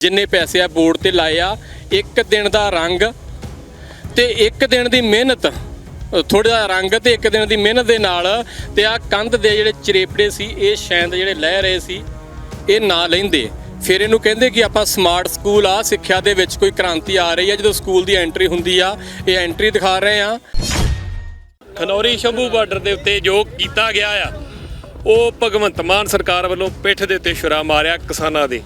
ਜਿੰਨੇ ਪੈਸੇ ਆ ਬੋਰਡ ਤੇ ਲਾਏ ਆ, ਇੱਕ ਦਿਨ ਦਾ ਰੰਗ ਤੇ ਇੱਕ ਦਿਨ ਦੀ ਮਿਹਨਤ ਥੋੜਾ ਜਿਹਾ ਰੰਗ ਤੇ ਇੱਕ ਦਿਨ ਦੀ ਮਿਹਨਤ ਦੇ ਨਾਲ ਤੇ ਆ ਕੰਧ ਦੇ ਜਿਹੜੇ ਚਰੇਪੜੇ ਸੀ, ਇਹ ਸ਼ੈਂਦ ਜਿਹੜੇ ਲੈ ਰਹੇ ਸੀ, ਇਹ ਨਾ ਲੈਂਦੇ। ਫਿਰ ਇਹਨੂੰ ਕਹਿੰਦੇ ਕਿ ਆਪਾਂ ਸਮਾਰਟ ਸਕੂਲ ਆ, ਸਿੱਖਿਆ ਦੇ ਵਿੱਚ ਕੋਈ ਕ੍ਰਾਂਤੀ ਆ ਰਹੀ ਆ, ਜਦੋਂ ਸਕੂਲ ਦੀ ਐਂਟਰੀ ਹੁੰਦੀ ਆ, ਇਹ ਐਂਟਰੀ ਦਿਖਾ ਰਹੇ ਆ। ਖਨੌਰੀ ਸ਼ੰਭੂ ਬਾਰਡਰ ਦੇ ਉੱਤੇ ਜੋ ਕੀਤਾ ਗਿਆ ਆ, ਉਹ ਭਗਵੰਤ ਮਾਨ ਸਰਕਾਰ ਵੱਲੋਂ ਪਿੱਠ ਦੇ ਉੱਤੇ ਛੁਰਾ ਮਾਰਿਆ ਕਿਸਾਨਾਂ ਦੇ।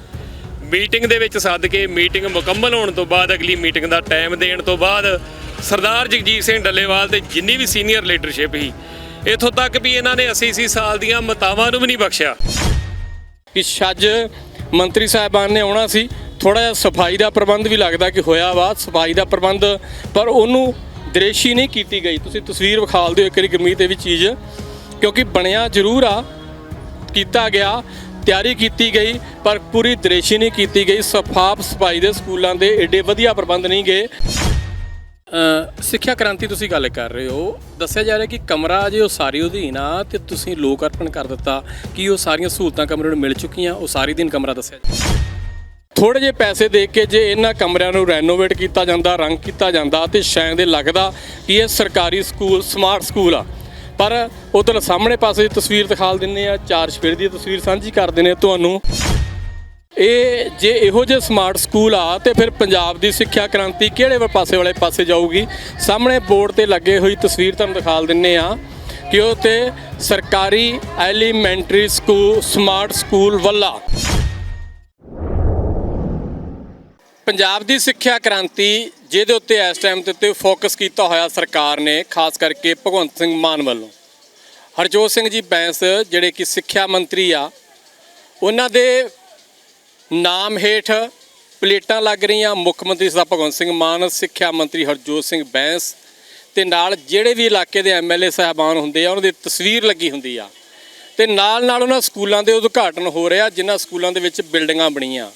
ਮੀਟਿੰਗ ਦੇ ਵਿੱਚ ਸੱਦ ਕੇ ਮੀਟਿੰਗ ਮੁਕੰਮਲ ਹੋਣ ਤੋਂ ਬਾਅਦ ਅਗਲੀ ਮੀਟਿੰਗ ਦਾ ਟਾਈਮ ਦੇਣ ਤੋਂ ਬਾਅਦ ਸਰਦਾਰ ਜਗਜੀਤ ਸਿੰਘ ਡੱਲੇਵਾਲ ਤੇ ਜਿੰਨੀ ਵੀ ਸੀਨੀਅਰ ਲੀਡਰਸ਼ਿਪ ਸੀ, ਇਥੋਂ ਤੱਕ ਵੀ ਇਹਨਾਂ ਨੇ 80 80 ਸਾਲ ਦੀਆਂ ਮਤਾਵਾਂ ਨੂੰ ਵੀ ਨਹੀਂ ਬਖਸ਼ਿਆ। ਕਿ ਛੱਜ ਮੰਤਰੀ ਸਾਹਿਬਾਨ ਨੇ ਆਉਣਾ ਸੀ ਥੋੜਾ ਜਿਹਾ ਸਫ਼ਾਈ ਦਾ ਪ੍ਰਬੰਧ ਵੀ ਲੱਗਦਾ ਕਿ ਹੋਇਆ ਵਾ, ਸਫ਼ਾਈ ਦਾ ਪ੍ਰਬੰਧ, ਪਰ ਉਹਨੂੰ ਦ੍ਰਿਸ਼ੀ ਨਹੀਂ ਕੀਤੀ ਗਈ। ਤੁਸੀਂ ਤਸਵੀਰ ਵਿਖਾਲ ਦਿਓ ਇੱਕ ਵਾਰੀ ਗਰਮੀ ਤੇ ਵੀ ਚੀਜ਼, ਕਿਉਂਕਿ ਬਣਿਆ ਜ਼ਰੂਰ ਆ, ਕੀਤਾ ਗਿਆ। ਤਿਆਰੀ ਕੀਤੀ ਗਈ ਪਰ ਪੂਰੀ ਦ੍ਰਿਸ਼ੀ ਨਹੀਂ ਕੀਤੀ ਗਈ। ਸਫਾਪ ਸਫ਼ਾਈ ਦੇ ਸਕੂਲਾਂ ਦੇ ਏਡੇ ਵਧੀਆ ਪ੍ਰਬੰਧ ਨਹੀਂ ਗਏ। ਸਿੱਖਿਆ ਕ੍ਰਾਂਤੀ ਤੁਸੀਂ ਗੱਲ ਕਰ ਰਹੇ ਹੋ। ਦੱਸਿਆ ਜਾ ਰਿਹਾ ਕਿ ਕਮਰਾ ਜੇ ਉਹ ਸਾਰੀ ਅਧੀਨ ਆ ਤੇ ਤੁਸੀਂ ਲੋਕ ਅਰਪਣ ਕਰ ਦਿੱਤਾ ਕਿ ਉਹ ਸਾਰੀਆਂ ਸਹੂਲਤਾਂ ਕਮਰੇ ਨੂੰ ਮਿਲ ਚੁੱਕੀਆਂ? ਉਹ ਸਾਰੀ ਦਿਨ ਕਮਰਾ ਦੱਸਿਆ ਜਾ ਥੋੜੇ ਜਿਹੇ ਪੈਸੇ ਦੇ ਕੇ ਜੇ ਇਹਨਾਂ ਕਮਰਿਆਂ ਨੂੰ ਰੈਨੋਵੇਟ ਕੀਤਾ ਜਾਂਦਾ ਰੰਗ ਕੀਤਾ ਜਾਂਦਾ ਤੇ ਸ਼ਾਇਦ ਇਹ ਲੱਗਦਾ ਕਿ ਇਹ ਸਰਕਾਰੀ ਸਕੂਲ ਸਮਾਰਟ ਸਕੂਲ ਆ। ਪਰ ਉਧਰ ਸਾਹਮਣੇ ਪਾਸੇ ਦੀ ਤਸਵੀਰ ਦਿਖਾਲ ਦਿੰਨੇ ਆ, ਚਾਰ ਸਫੇਰ ਦੀ ਤਸਵੀਰ ਸਾਂਝੀ ਕਰ ਦਿੰਨੇ ਤੁਹਾਨੂੰ। ਇਹ ਜੇ ਇਹੋ ਜਿਹੇ ਸਮਾਰਟ ਸਕੂਲ ਆ, ਤੇ ਫਿਰ ਪੰਜਾਬ ਦੀ ਸਿੱਖਿਆ ਕ੍ਰਾਂਤੀ ਕਿਹੜੇ ਪਾਸੇ ਵਾਲੇ ਪਾਸੇ ਜਾਊਗੀ? ਸਾਹਮਣੇ ਬੋਰਡ ਤੇ ਲੱਗੇ ਹੋਈ ਤਸਵੀਰ ਤੁਹਾਨੂੰ ਦਿਖਾਲ ਦਿੰਨੇ ਆ ਕਿ ਉਹ ਤੇ ਸਰਕਾਰੀ ਐਲੀਮੈਂਟਰੀ ਸਕੂਲ ਸਮਾਰਟ ਸਕੂਲ ਵੱਲਾ ਪੰਜਾਬ ਦੀ ਸਿੱਖਿਆ ਕ੍ਰਾਂਤੀ, ਜਿਹਦੇ ਉੱਤੇ ਇਸ ਟਾਈਮ ਤੇ ਉੱਤੇ ਫੋਕਸ ਕੀਤਾ ਹੋਇਆ ਸਰਕਾਰ ਨੇ, ਖਾਸ ਕਰਕੇ ਭਗਵੰਤ ਸਿੰਘ ਮਾਨ ਵੱਲੋਂ। ਹਰਜੋਤ ਸਿੰਘ ਜੀ ਬੈਂਸ, ਜਿਹੜੇ ਕਿ ਸਿੱਖਿਆ ਮੰਤਰੀ ਆ, ਉਹਨਾਂ ਦੇ ਨਾਮ ਹੇਠ ਪਲੇਟਾਂ ਲੱਗ ਰਹੀਆਂ। ਮੁੱਖ ਮੰਤਰੀ ਸਰਦਾਰ ਭਗਵੰਤ ਸਿੰਘ ਮਾਨ, ਸਿੱਖਿਆ ਮੰਤਰੀ ਹਰਜੋਤ ਸਿੰਘ ਬੈਂਸ ਤੇ ਨਾਲ ਜਿਹੜੇ ਵੀ ਇਲਾਕੇ ਦੇ ਐਮਐਲਏ ਸਾਹਿਬਾਨ ਹੁੰਦੇ ਆ, ਉਹਨਾਂ ਦੀ ਤਸਵੀਰ ਲੱਗੀ ਹੁੰਦੀ ਆ। ਤੇ ਨਾਲ ਨਾਲ ਉਹਨਾਂ ਸਕੂਲਾਂ ਦੇ ਉਦਘਾਟਨ ਹੋ ਰਿਹਾ, ਜਿਨ੍ਹਾਂ ਸਕੂਲਾਂ ਦੇ ਵਿੱਚ ਬਿਲਡਿੰਗਾਂ ਬਣੀਆਂ।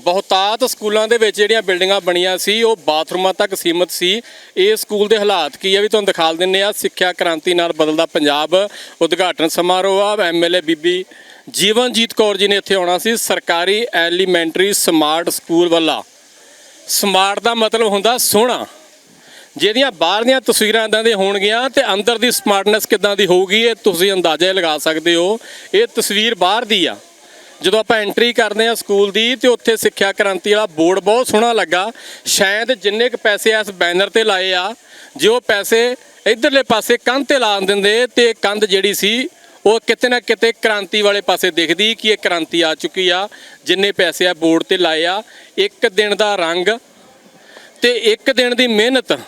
ਬਹੁਤਾਤ ਸਕੂਲਾਂ ਦੇ ਵਿੱਚ ਜਿਹੜੀਆਂ ਬਿਲਡਿੰਗਾਂ ਬਣੀਆਂ ਸੀ, ਉਹ ਬਾਥਰੂਮਾਂ ਤੱਕ ਸੀਮਤ ਸੀ। ਇਹ ਸਕੂਲ ਦੇ ਹਾਲਾਤ ਕੀ ਆ ਵੀ ਤੁਹਾਨੂੰ ਦਿਖਾਲ ਦਿੰਨੇ ਆ ਸਿੱਖਿਆ ਕ੍ਰਾਂਤੀ ਨਾਲ ਬਦਲਦਾ ਪੰਜਾਬ, ਉਦਘਾਟਨ ਸਮਾਰੋਹ ਆ ਐਮਐਲਏ ਬੀਬੀ ਜੀਵਨਜੀਤ ਕੌਰ ਜੀ ਨੇ ਇੱਥੇ ਆਉਣਾ ਸੀ, ਸਰਕਾਰੀ ਐਲੀਮੈਂਟਰੀ ਸਮਾਰਟ ਸਕੂਲ ਵੱਲਾ। ਸਮਾਰਟ ਦਾ ਮਤਲਬ ਹੁੰਦਾ ਸੋਹਣਾ। ਜਿਹਦੀਆਂ ਬਾਹਰ ਦੀਆਂ ਤਸਵੀਰਾਂ ਇਦਾਂ ਦੇ ਹੋਣਗੀਆਂ ਤੇ ਅੰਦਰ ਦੀ ਸਮਾਰਟਨੈਸ ਕਿਦਾਂ ਦੀ ਹੋਊਗੀ, ਇਹ ਤੁਸੀਂ ਅੰਦਾਜ਼ਾ ਲਗਾ ਸਕਦੇ ਹੋ। ਇਹ ਤਸਵੀਰ ਬਾਹਰ ਦੀ ਆ। ਜਦੋਂ ਆਪਾਂ ਐਂਟਰੀ ਕਰਦੇ ਆ ਸਕੂਲ ਦੀ ਤੇ ਉੱਥੇ ਸਿੱਖਿਆ ਕ੍ਰਾਂਤੀ ਵਾਲਾ ਬੋਰਡ ਬਹੁਤ ਸੋਹਣਾ ਲੱਗਾ। ਸ਼ਾਇਦ ਜਿੰਨੇ ਕੁ ਪੈਸੇ ਇਸ ਬੈਨਰ ਤੇ ਲਾਏ ਆ, ਜੇ ਉਹ ਪੈਸੇ ਇਧਰਲੇ ਪਾਸੇ ਕੰਧ ਤੇ ਲਾ ਦਿੰਦੇ ਤੇ ਕੰਧ ਜਿਹੜੀ ਸੀ, ਉਹ ਕਿਤੇ ਨਾ ਕਿਤੇ ਕ੍ਰਾਂਤੀ ਵਾਲੇ ਪਾਸੇ ਦਿਖਦੀ ਕਿ ਇਹ ਕ੍ਰਾਂਤੀ ਆ ਚੁੱਕੀ ਆ। ਜਿੰਨੇ ਪੈਸੇ ਆ ਬੋਰਡ ਤੇ ਲਾਏ ਆ, ਇੱਕ ਦਿਨ ਦਾ ਰੰਗ ਤੇ ਇੱਕ ਦਿਨ ਦੀ ਮਿਹਨਤ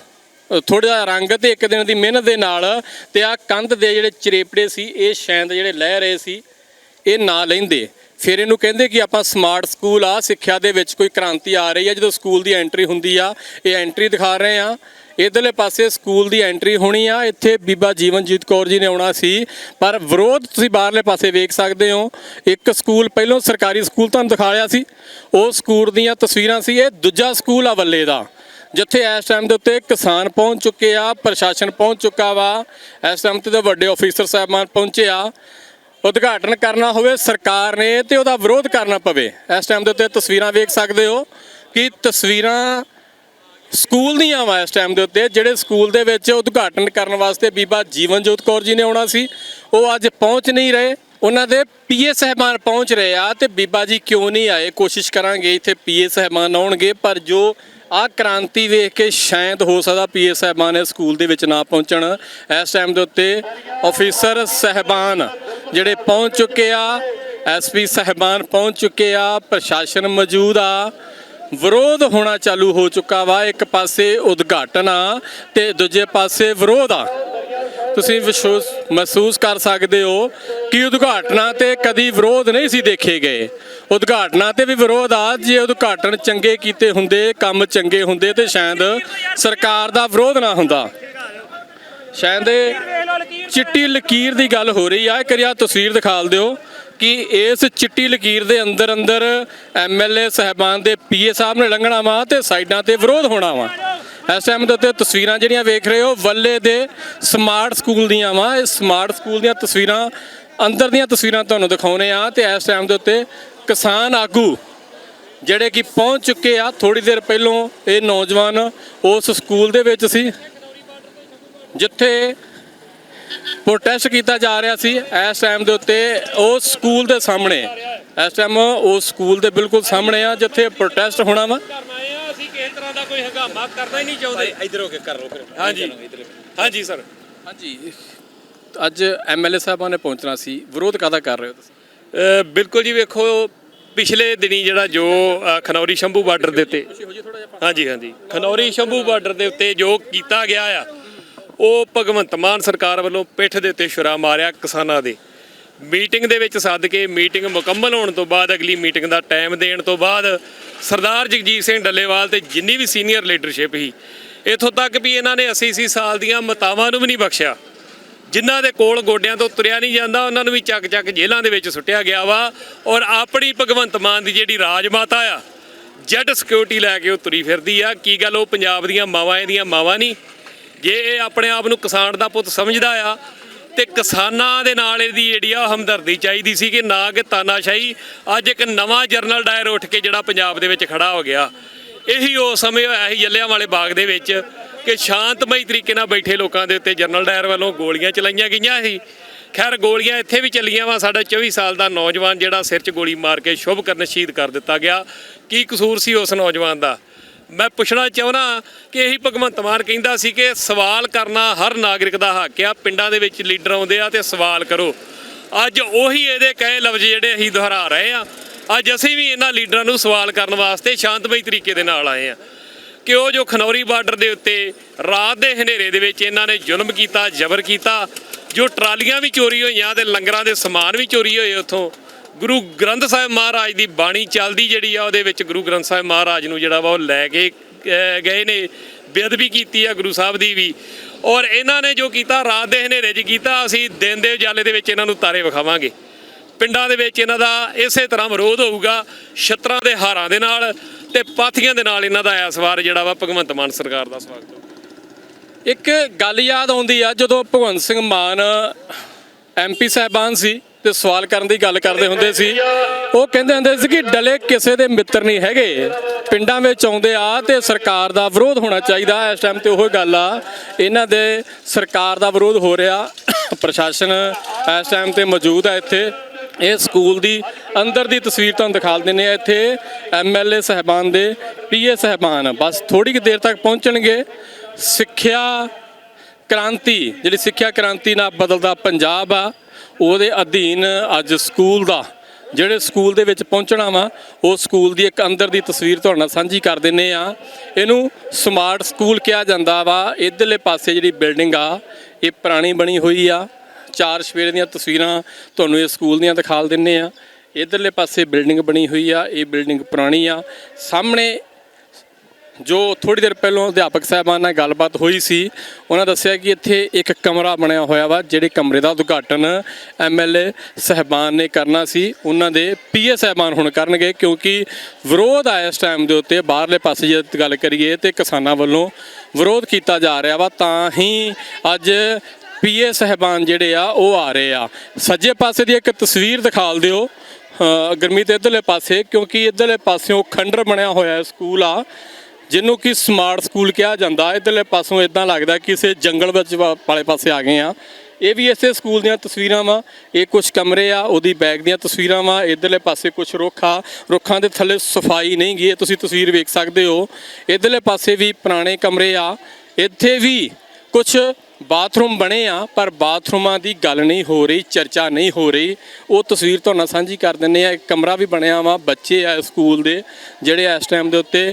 ਥੋੜਾ ਜਿਹਾ ਰੰਗ ਤੇ ਇੱਕ ਦਿਨ ਦੀ ਮਿਹਨਤ ਦੇ ਨਾਲ ਤੇ ਆ ਕੰਧ ਦੇ ਜਿਹੜੇ ਚਰੇਪੜੇ ਸੀ, ਇਹ ਸ਼ੈਂਦ ਜਿਹੜੇ ਲੈ ਰਹੇ ਸੀ, ਇਹ ਨਾ ਲੈਂਦੇ। ਫਿਰ ਇਹਨੂੰ ਕਹਿੰਦੇ ਕਿ ਆਪਾਂ ਸਮਾਰਟ ਸਕੂਲ ਆ, ਸਿੱਖਿਆ ਦੇ ਵਿੱਚ ਕੋਈ ਕ੍ਰਾਂਤੀ ਆ ਰਹੀ ਆ, ਜਦੋਂ ਸਕੂਲ ਦੀ ਐਂਟਰੀ ਹੁੰਦੀ ਆ, ਇਹ ਐਂਟਰੀ ਦਿਖਾ ਰਹੇ ਆ। ਇਧਰਲੇ ਪਾਸੇ ਸਕੂਲ ਦੀ ਐਂਟਰੀ ਹੋਣੀ ਆ, ਇੱਥੇ ਬੀਬਾ ਜੀਵਨਜੀਤ ਕੌਰ ਜੀ ਨੇ ਆਉਣਾ ਸੀ। ਪਰ ਵਿਰੋਧ ਤੁਸੀਂ ਬਾਹਰਲੇ ਪਾਸੇ ਵੇਖ ਸਕਦੇ ਹੋ, ਇੱਕ ਸਕੂਲ ਪਹਿਲੋਂ ਸਰਕਾਰੀ ਸਕੂਲ ਤੁਹਾਨੂੰ ਦਿਖਾ ਰਿਹਾ ਸੀ, ਉਹ ਸਕੂਲ ਦੀਆਂ ਤਸਵੀਰਾਂ ਸੀ, ਇਹ ਦੂਜਾ ਸਕੂਲ ਆ ਵੱਲੇ ਦਾ, ਜਿੱਥੇ ਇਸ ਟਾਈਮ ਦੇ ਉੱਤੇ ਕਿਸਾਨ ਪਹੁੰਚ ਚੁੱਕੇ ਆ, ਪ੍ਰਸ਼ਾਸਨ ਪਹੁੰਚ ਚੁੱਕਾ ਵਾ। ਇਸ ਟਾਈਮ ਤੇ ਵੱਡੇ ਅਫੀਸਰ ਸਾਹਿਬਾਨ ਪਹੁੰਚੇ ਆ। ਉਦਘਾਟਨ ਕਰਨਾ ਹੋਵੇ ਸਰਕਾਰ ਨੇ ਤੇ ਉਹਦਾ ਵਿਰੋਧ ਕਰਨਾ ਪਵੇ। ਇਸ ਟਾਈਮ ਦੇ ਉੱਤੇ ਤਸਵੀਰਾਂ ਵੇਖ ਸਕਦੇ ਹੋ ਕਿ ਤਸਵੀਰਾਂ ਸਕੂਲ ਦੀਆਂ ਵਾ ਇਸ ਟਾਈਮ ਦੇ ਉੱਤੇ, ਜਿਹੜੇ ਸਕੂਲ ਦੇ ਵਿੱਚ ਉਦਘਾਟਨ ਕਰਨ ਵਾਸਤੇ ਬੀਬਾ ਜੀਵਨਜੋਤ ਕੌਰ ਜੀ ਨੇ ਆਉਣਾ ਸੀ। ਉਹ ਅੱਜ ਪਹੁੰਚ ਨਹੀਂ ਰਹੇ। ਉਹਨਾਂ ਦੇ ਪੀਏ ਸਹਿਬਾਨ ਪਹੁੰਚ ਰਹੇ ਆ ਤੇ ਬੀਬਾ ਜੀ ਕਿਉਂ ਨਹੀਂ ਆਏ? ਕੋਸ਼ਿਸ਼ ਕਰਾਂਗੇ ਇੱਥੇ ਪੀਏ ਸਹਿਬਾਨ ਆਉਣਗੇ, ਪਰ ਜੋ ਆ ਕ੍ਰਾਂਤੀ ਵੇਖ ਕੇ ਸ਼ਾਇਦ ਹੋ ਸਕਦਾ ਪੀਏ ਸਹਿਬਾਨ ਇਸ ਸਕੂਲ ਦੇ ਵਿੱਚ ਨਾ ਪਹੁੰਚਣ। ਇਸ ਟਾਈਮ ਦੇ ਉੱਤੇ ਅਫੀਸਰ ਸਹਿਬਾਨ ਜਿਹੜੇ ਪਹੁੰਚ ਚੁੱਕੇ ਆ ਐਸਪੀ ਸਹਿਬਾਨ ਪਹੁੰਚ ਚੁੱਕੇ ਆ, ਪ੍ਰਸ਼ਾਸਨ ਮੌਜੂਦ ਆ। ਵਿਰੋਧ ਹੋਣਾ ਚਾਲੂ ਹੋ ਚੁੱਕਾ ਵਾ, ਇੱਕ ਪਾਸੇ ਉਦਘਾਟਨ ਆ ਤੇ ਦੂਜੇ ਪਾਸੇ ਵਿਰੋਧ ਆ। ਤੁਸੀਂ ਵਿਸ਼ਵਾਸ ਮਹਿਸੂਸ ਕਰ ਸਕਦੇ ਹੋ ਕਿ ਉਦਘਾਟਨਾਂ ਤੇ ਕਦੀ ਵਿਰੋਧ ਨਹੀਂ ਸੀ ਦੇਖੇ ਗਏ। ਉਦਘਾਟਨਾਂ ਤੇ ਵੀ ਵਿਰੋਧ ਆ। ਜੇ ਉਦਘਾਟਨ ਚੰਗੇ ਕੀਤੇ ਹੁੰਦੇ, ਕੰਮ ਚੰਗੇ ਹੁੰਦੇ, ਤੇ ਸ਼ਾਇਦ ਸਰਕਾਰ ਦਾ ਵਿਰੋਧ ਨਾ ਹੁੰਦਾ। ਸ਼ਾਇਦ ਚਿੱਟੀ ਲਕੀਰ ਦੀ ਗੱਲ ਹੋ ਰਹੀ ਆ। ਇੱਕ ਰਿਆ ਤਸਵੀਰ ਦਿਖਾਲ ਦਿਓ ਕਿ ਇਸ ਚਿੱਟੀ ਲਕੀਰ ਦੇ ਅੰਦਰ ਅੰਦਰ ਐਮਐਲਏ ਸਹਿਬਾਨ ਦੇ ਪੀਏ ਸਾਹਿਬ ਨੇ ਲੰਘਣਾ ਵਾ ਤੇ ਸਾਈਡਾਂ ਤੇ ਵਿਰੋਧ ਹੋਣਾ ਵਾ। ਇਸ ਟਾਈਮ ਦੇ ਉੱਤੇ ਤਸਵੀਰਾਂ ਜਿਹੜੀਆਂ ਵੇਖ ਰਹੇ ਹੋ, ਵੱਲੇ ਦੇ ਸਮਾਰਟ ਸਕੂਲ ਦੀਆਂ ਵਾ। ਇਹ ਸਮਾਰਟ ਸਕੂਲ ਦੀਆਂ ਤਸਵੀਰਾਂ, ਅੰਦਰ ਦੀਆਂ ਤਸਵੀਰਾਂ ਤੁਹਾਨੂੰ ਦਿਖਾਉਨੇ ਆ ਤੇ ਇਸ ਟਾਈਮ ਦੇ ਉੱਤੇ ਕਿਸਾਨ ਆਗੂ ਜਿਹੜੇ ਕਿ ਪਹੁੰਚ ਚੁੱਕੇ ਆ ਥੋੜੀ ਦੇਰ ਪਹਿਲਾਂ ਇਹ ਨੌਜਵਾਨ ਉਸ ਸਕੂਲ ਦੇ ਵਿੱਚ ਸੀ ਜਿੱਥੇ ਪ੍ਰੋਟੈਸਟ ਕੀਤਾ ਜਾ ਰਿਹਾ ਸੀ। ਇਸ ਟਾਈਮ ਦੇ ਉੱਤੇ ਉਸ ਸਕੂਲ ਦੇ ਸਾਹਮਣੇ ਇਸ ਟਾਈਮ ਉਸ ਸਕੂਲ ਦੇ ਬਿਲਕੁਲ ਸਾਹਮਣੇ ਆ ਜਿੱਥੇ ਪ੍ਰੋਟੈਸਟ ਹੋਣਾ ਵਾ। ਅਸੀਂ ਕਿਸੇ ਤਰ੍ਹਾਂ ਦਾ ਕੋਈ ਹੰਗਾਮਾ ਕਰਨਾ ਹੀ ਨਹੀਂ ਚਾਹੁੰਦੇ ਇਧਰ ਹੋ ਕੇ। ਕਰ ਲਓ ਫਿਰ ਹਾਂਜੀ ਹਾਂਜੀ ਸਰ। ਹਾਂਜੀ ਅੱਜ ਐਮਐਲਏ ਸਾਹਿਬਾਂ ਨੇ ਪਹੁੰਚਣਾ ਸੀ। ਵਿਰੋਧ ਕਾਦਾ ਕਰ ਰਹੇ ਹੋ ਤੁਸੀਂ? ਬਿਲਕੁਲ ਜੀ ਵੇਖੋ ਪਿਛਲੇ ਦਿਨੀ ਜਿਹੜਾ ਜੋ ਖਨੌਰੀ ਸ਼ੰਭੂ ਬਾਰਡਰ ਦੇ ਉੱਤੇ ਹਾਂਜੀ ਹਾਂਜੀ ਖਨੌਰੀ ਸ਼ੰਭੂ ਬਾਰਡਰ ਦੇ ਉੱਤੇ ਜੋ ਕੀਤਾ ਗਿਆ ਆ ਉਹ ਭਗਵੰਤ ਮਾਨ ਸਰਕਾਰ ਵੱਲੋਂ ਪਿੱਠ ਦੇ ਉੱਤੇ ਛੁਰਾ ਮਾਰਿਆ ਕਿਸਾਨਾਂ ਦੇ। ਮੀਟਿੰਗ ਦੇ ਵਿੱਚ ਸੱਦ ਕੇ ਮੀਟਿੰਗ ਮੁਕੰਮਲ ਹੋਣ ਤੋਂ ਬਾਅਦ ਅਗਲੀ ਮੀਟਿੰਗ ਦਾ ਟਾਈਮ ਦੇਣ ਤੋਂ ਬਾਅਦ ਸਰਦਾਰ ਜਗਜੀਤ ਸਿੰਘ ਡੱਲੇਵਾਲ ਤੇ ਜਿੰਨੀ ਵੀ ਸੀਨੀਅਰ ਲੀਡਰਸ਼ਿਪ ਸੀ ਇਥੋਂ ਤੱਕ ਵੀ ਇਹਨਾਂ ਨੇ 80 80 ਸਾਲ ਦੀਆਂ ਮਤਾਵਾਂ ਨੂੰ ਵੀ ਨਹੀਂ ਬਖਸ਼ਿਆ। ਜਿਨ੍ਹਾਂ ਦੇ ਕੋਲ ਗੋਡਿਆਂ ਤੋਂ ਤੁਰਿਆ ਨਹੀਂ ਜਾਂਦਾ, ਉਹਨਾਂ ਨੂੰ ਵੀ ਚੱਕ ਚੱਕ ਜੇਲ੍ਹਾਂ ਦੇ ਵਿੱਚ ਸੁੱਟਿਆ ਗਿਆ ਵਾ। ਔਰ ਆਪਣੀ ਭਗਵੰਤ ਮਾਨ ਦੀ ਜਿਹੜੀ ਰਾਜ ਮਾਤਾ ਆ, ਜੈਟ ਸਿਕਿਉਰਿਟੀ ਲੈ ਕੇ ਉਹ ਤੁਰੀ ਫਿਰਦੀ ਆ। ਕੀ ਗੱਲ, ਉਹ ਪੰਜਾਬ ਦੀਆਂ ਮਾਵਾਂ, ਇਹਦੀਆਂ ਮਾਵਾਂ ਨਹੀਂ? ਜੇ ਇਹ ਆਪਣੇ ਆਪ ਨੂੰ ਕਿਸਾਨ ਦਾ ਪੁੱਤ ਸਮਝਦਾ ਆ, ਤੇ ਕਿਸਾਨਾਂ ਦੇ ਨਾਲ ਇਹਦੀ ਜਿਹੜੀ ਆ ਹਮਦਰਦੀ ਚਾਹੀਦੀ ਸੀ ਕਿ ਨਾ ਕਿ ਤਾਨਾਸ਼ਾਹੀ, ਅੱਜ ਇੱਕ ਨਵਾਂ ਜਰਨਲ ਡਾਇਰ ਉੱਠ ਕੇ ਜਿਹੜਾ ਪੰਜਾਬ ਦੇ ਵਿੱਚ ਖੜਾ ਹੋ ਗਿਆ। ਇਹੀ ਉਹ ਸਮੇਂ ਹੋਇਆ ਸੀ ਜੱਲਿਆਂ ਵਾਲੇ ਬਾਗ ਦੇ ਵਿੱਚ ਕਿ ਸ਼ਾਂਤਮਈ ਤਰੀਕੇ ਨਾਲ ਬੈਠੇ ਲੋਕਾਂ ਦੇ ਉੱਤੇ ਜਨਰਲ ਡਾਇਰ ਵੱਲੋਂ ਗੋਲੀਆਂ ਚਲਾਈਆਂ ਗਈਆਂ ਸੀ। ਖੈਰ, ਗੋਲੀਆਂ ਇੱਥੇ ਵੀ ਚੱਲੀਆਂ ਵਾ। ਸਾਡਾ 24 ਸਾਲ ਦਾ ਨੌਜਵਾਨ ਜਿਹੜਾ ਸਿਰ 'ਚ ਗੋਲੀ ਮਾਰ ਕੇ ਸ਼ੁਭ ਕਰਨ ਸ਼ਹੀਦ ਕਰ ਦਿੱਤਾ ਗਿਆ। ਕੀ ਕਸੂਰ ਸੀ ਉਸ ਨੌਜਵਾਨ ਦਾ? ਮੈਂ ਪੁੱਛਣਾ ਚਾਹੁੰਦਾ ਕਿ ਇਹੀ ਭਗਵੰਤ ਮਾਨ ਕਹਿੰਦਾ ਸੀ ਕਿ ਸਵਾਲ ਕਰਨਾ ਹਰ ਨਾਗਰਿਕ ਦਾ ਹੱਕ ਆ, ਪਿੰਡਾਂ ਦੇ ਵਿੱਚ ਲੀਡਰ ਆਉਂਦੇ ਆ ਤੇ ਸਵਾਲ ਕਰੋ। ਅੱਜ ਉਹੀ ਇਹਦੇ ਕਹੇ ਲਫ਼ਜ਼ ਜਿਹੜੇ ਅਸੀਂ ਦੁਹਰਾ ਰਹੇ ਆ। ਅੱਜ ਅਸੀਂ ਵੀ ਇਹਨਾਂ ਲੀਡਰਾਂ ਨੂੰ ਸਵਾਲ ਕਰਨ ਵਾਸਤੇ ਸ਼ਾਂਤਮਈ ਤਰੀਕੇ ਦੇ ਨਾਲ ਆਏ ਆ। ਕਿ ਉਹ ਜੋ ਖਨੌਰੀ ਬਾਰਡਰ ਦੇ ਉੱਤੇ ਰਾਤ ਦੇ ਹਨੇਰੇ ਦੇ ਵਿੱਚ ਇਹਨਾਂ ਨੇ ਜ਼ੁਲਮ ਕੀਤਾ, ਜ਼ਬਰ ਕੀਤਾ, ਜੋ ਟਰਾਲੀਆਂ ਵੀ ਚੋਰੀ ਹੋਈਆਂ ਤੇ ਲੰਗਰਾਂ ਦੇ ਸਮਾਨ ਵੀ ਚੋਰੀ ਹੋਏ ਉੱਥੋਂ, ਗੁਰੂ ਗ੍ਰੰਥ ਸਾਹਿਬ ਮਹਾਰਾਜ ਦੀ ਬਾਣੀ ਚੱਲਦੀ ਜਿਹੜੀ ਆ ਉਹਦੇ ਵਿੱਚ ਗੁਰੂ ਗ੍ਰੰਥ ਸਾਹਿਬ ਮਹਾਰਾਜ ਨੂੰ ਜਿਹੜਾ ਵਾ ਉਹ ਲੈ ਕੇ ਗਏ ਨੇ, ਬੇਅਦਬੀ ਕੀਤੀ ਆ ਗੁਰੂ ਸਾਹਿਬ ਦੀ ਵੀ, ਔਰ ਇਹਨਾਂ ਨੇ ਜੋ ਕੀਤਾ, ਰਾਤ ਦੇ ਹਨੇਰੇ 'ਚ ਕੀਤਾ, ਅਸੀਂ ਦਿਨ ਦੇ ਉਜਾਲੇ ਦੇ ਵਿੱਚ ਇਹਨਾਂ ਨੂੰ ਤਾਰੇ ਵਿਖਾਵਾਂਗੇ। ਪਿੰਡਾਂ ਦੇ ਵਿੱਚ ਇਹਨਾਂ ਦਾ ਇਸੇ ਤਰ੍ਹਾਂ ਵਿਰੋਧ ਹੋਊਗਾ, ਛਤਰਾਂ ਦੇ ਹਾਰਾਂ ਦੇ ਨਾਲ ਤੇ ਪਾਥੀਆਂ ਦੇ ਨਾਲ ਇਹਨਾਂ ਦਾ ਇਸ ਵਾਰ ਜਿਹੜਾ ਵਾ ਭਗਵੰਤ ਮਾਨ ਸਰਕਾਰ ਦਾ ਸਵਾਗਤ ਹੋਊਗਾ ਇੱਕ ਗੱਲ ਯਾਦ ਆਉਂਦੀ ਆ, ਜਦੋਂ ਭਗਵੰਤ ਸਿੰਘ ਮਾਨ ਐਮਪੀ ਸਾਹਿਬਾਨ ਸੀ ਤੇ ਸਵਾਲ ਕਰਨ ਦੀ ਗੱਲ ਕਰਦੇ ਹੁੰਦੇ ਸੀ, ਉਹ ਕਹਿੰਦੇ ਹੁੰਦੇ ਸੀ ਕਿ ਡਲੇ ਕਿਸੇ ਦੇ ਮਿੱਤਰ ਨਹੀਂ ਹੈਗੇ। ਪਿੰਡਾਂ ਵਿੱਚ ਆਉਂਦੇ ਆ ਤੇ ਸਰਕਾਰ ਦਾ ਵਿਰੋਧ ਹੋਣਾ ਚਾਹੀਦਾ, ਇਸ ਟਾਈਮ ਤੇ ਉਹ ਗੱਲ ਆ, ਇਹਨਾਂ ਦੇ ਸਰਕਾਰ ਦਾ ਵਿਰੋਧ ਹੋ ਰਿਹਾ। ਪ੍ਰਸ਼ਾਸਨ ਇਸ ਟਾਈਮ ਤੇ ਮੌਜੂਦ ਆ ਇੱਥੇ। ਇਹ ਸਕੂਲ ਦੀ ਅੰਦਰ ਦੀ ਤਸਵੀਰ ਤੁਹਾਨੂੰ ਦਿਖਾ ਦਿੰਦੇ ਆ ਇੱਥੇ ਐਮਐਲਏ ਸਹਿਬਾਨ ਦੇ ਪੀਏ ਸਹਿਬਾਨ, ਬਸ ਥੋੜੀ ਕੁ ਦੇਰ ਤੱਕ ਪਹੁੰਚਣਗੇ। ਸਿੱਖਿਆ ਕ੍ਰਾਂਤੀ, ਜਿਹੜੀ ਸਿੱਖਿਆ ਕ੍ਰਾਂਤੀ ਨਾਲ ਬਦਲਦਾ ਪੰਜਾਬ ਆ, ਉਹਦੇ ਅਧੀਨ ਅੱਜ ਸਕੂਲ ਦਾ, ਜਿਹੜੇ ਸਕੂਲ ਦੇ ਵਿੱਚ ਪਹੁੰਚਣਾ ਵਾ, ਉਹ ਸਕੂਲ ਦੀ ਇੱਕ ਅੰਦਰ ਦੀ ਤਸਵੀਰ ਤੁਹਾਡੇ ਨਾਲ ਸਾਂਝੀ ਕਰ ਦਿੰਨੇ ਆ ਇਹਨੂੰ ਸਮਾਰਟ ਸਕੂਲ ਕਿਹਾ ਜਾਂਦਾ ਵਾ। ਇਧਰਲੇ ਪਾਸੇ ਜਿਹੜੀ ਬਿਲਡਿੰਗ ਆ, ਇਹ ਪੁਰਾਣੀ ਬਣੀ ਹੋਈ ਆ। ਚਾਰ ਸਵੇਰੇ ਦੀਆਂ ਤਸਵੀਰਾਂ ਤੁਹਾਨੂੰ ਇਹ ਸਕੂਲ ਦੀਆਂ ਦਿਖਾ ਦਿੰਨੇ ਆ। ਇਧਰਲੇ ਪਾਸੇ ਬਿਲਡਿੰਗ ਬਣੀ ਹੋਈ ਆ, ਇਹ ਬਿਲਡਿੰਗ ਪੁਰਾਣੀ ਆ। ਸਾਹਮਣੇ ਜੋ ਥੋੜੀ ਦੇਰ ਪਹਿਲਾਂ ਅਧਿਆਪਕ ਸਾਹਿਬਾਨ ਨਾਲ ਗੱਲਬਾਤ ਹੋਈ ਸੀ, ਉਹਨਾਂ ਦੱਸਿਆ ਕਿ ਇੱਥੇ ਇੱਕ ਕਮਰਾ ਬਣਿਆ ਹੋਇਆ ਵਾ, ਜਿਹੜੇ ਕਮਰੇ ਦਾ ਉਦਘਾਟਨ ਐਮਐਲਏ ਸਹਿਬਾਨ ਨੇ ਕਰਨਾ ਸੀ। ਉਹਨਾਂ ਦੇ ਪੀਏ ਸਹਿਬਾਨ ਹੁਣ ਕਰਨਗੇ, ਕਿਉਂਕਿ ਵਿਰੋਧ ਆਇਆ ਇਸ ਟਾਈਮ ਦੇ ਉੱਤੇ। ਬਾਹਰਲੇ ਪਾਸੇ ਜੇ ਗੱਲ ਕਰੀਏ ਤੇ ਕਿਸਾਨਾਂ ਵੱਲੋਂ ਵਿਰੋਧ ਕੀਤਾ ਜਾ ਰਿਹਾ ਵਾ, ਤਾਂ ਹੀ ਅੱਜ ਪੀਏ ਸਹਿਬਾਨ ਜਿਹੜੇ ਆ ਉਹ ਆ ਰਹੇ ਆ। ਸੱਜੇ ਪਾਸੇ ਦੀ ਇੱਕ ਤਸਵੀਰ ਦਿਖਾਲ ਦਿਓ। ਅ, ਗਰਮੀ ਇਧਰਲੇ ਪਾਸੇ ਕਿਉਂਕਿ ਇਧਰਲੇ ਪਾਸਿਓਂ ਖੰਡਰ ਬਣਿਆ ਹੋਇਆ ਸਕੂਲ ਆ ਜਿਹਨੂੰ ਕਿ ਸਮਾਰਟ ਸਕੂਲ ਕਿਹਾ ਜਾਂਦਾ। ਇਧਰਲੇ ਪਾਸੋਂ ਇਦਾਂ ਲੱਗਦਾ ਕਿ ਕਿਸੇ ਜੰਗਲ ਵਿੱਚ ਵਾ- ਵਾਲੇ ਪਾਸੇ ਆ ਗਏ ਆ। ਇਹ ਵੀ ਇਸੇ ਸਕੂਲ ਦੀਆਂ ਤਸਵੀਰਾਂ ਵਾ। ਇਹ ਕੁਝ ਕਮਰੇ ਆ ਉਹਦੀ ਬੈਗ ਦੀਆਂ ਤਸਵੀਰਾਂ ਵਾ। ਇਧਰਲੇ ਪਾਸੇ ਕੁਝ ਰੁੱਖ ਆ। ਰੁੱਖਾਂ ਦੇ ਥੱਲੇ ਸਫ਼ਾਈ ਨਹੀਂ ਗਈ। ਤੁਸੀਂ ਤਸਵੀਰ ਵੇਖ ਸਕਦੇ ਹੋ। ਇਧਰਲੇ ਪਾਸੇ ਵੀ ਪੁਰਾਣੇ ਕਮਰੇ ਆ। ਇੱਥੇ ਵੀ ਕੁਝ ਬਾਥਰੂਮ ਬਣੇ ਆ, ਪਰ ਬਾਥਰੂਮਾਂ ਦੀ ਗੱਲ ਨਹੀਂ ਹੋ ਰਹੀ, ਚਰਚਾ ਨਹੀਂ ਹੋ ਰਹੀ। ਉਹ ਤਸਵੀਰ ਤੁਹਾਨੂੰ ਨਾਲ ਸਾਂਝੀ ਕਰ ਦਿੰਨੇ ਆ, ਇੱਕ ਕਮਰਾ ਵੀ ਬਣਿਆ ਵਾ ਬੱਚੇ ਆ ਸਕੂਲ ਦੇ, ਜਿਹੜੇ ਇਸ ਟਾਈਮ ਦੇ ਉੱਤੇ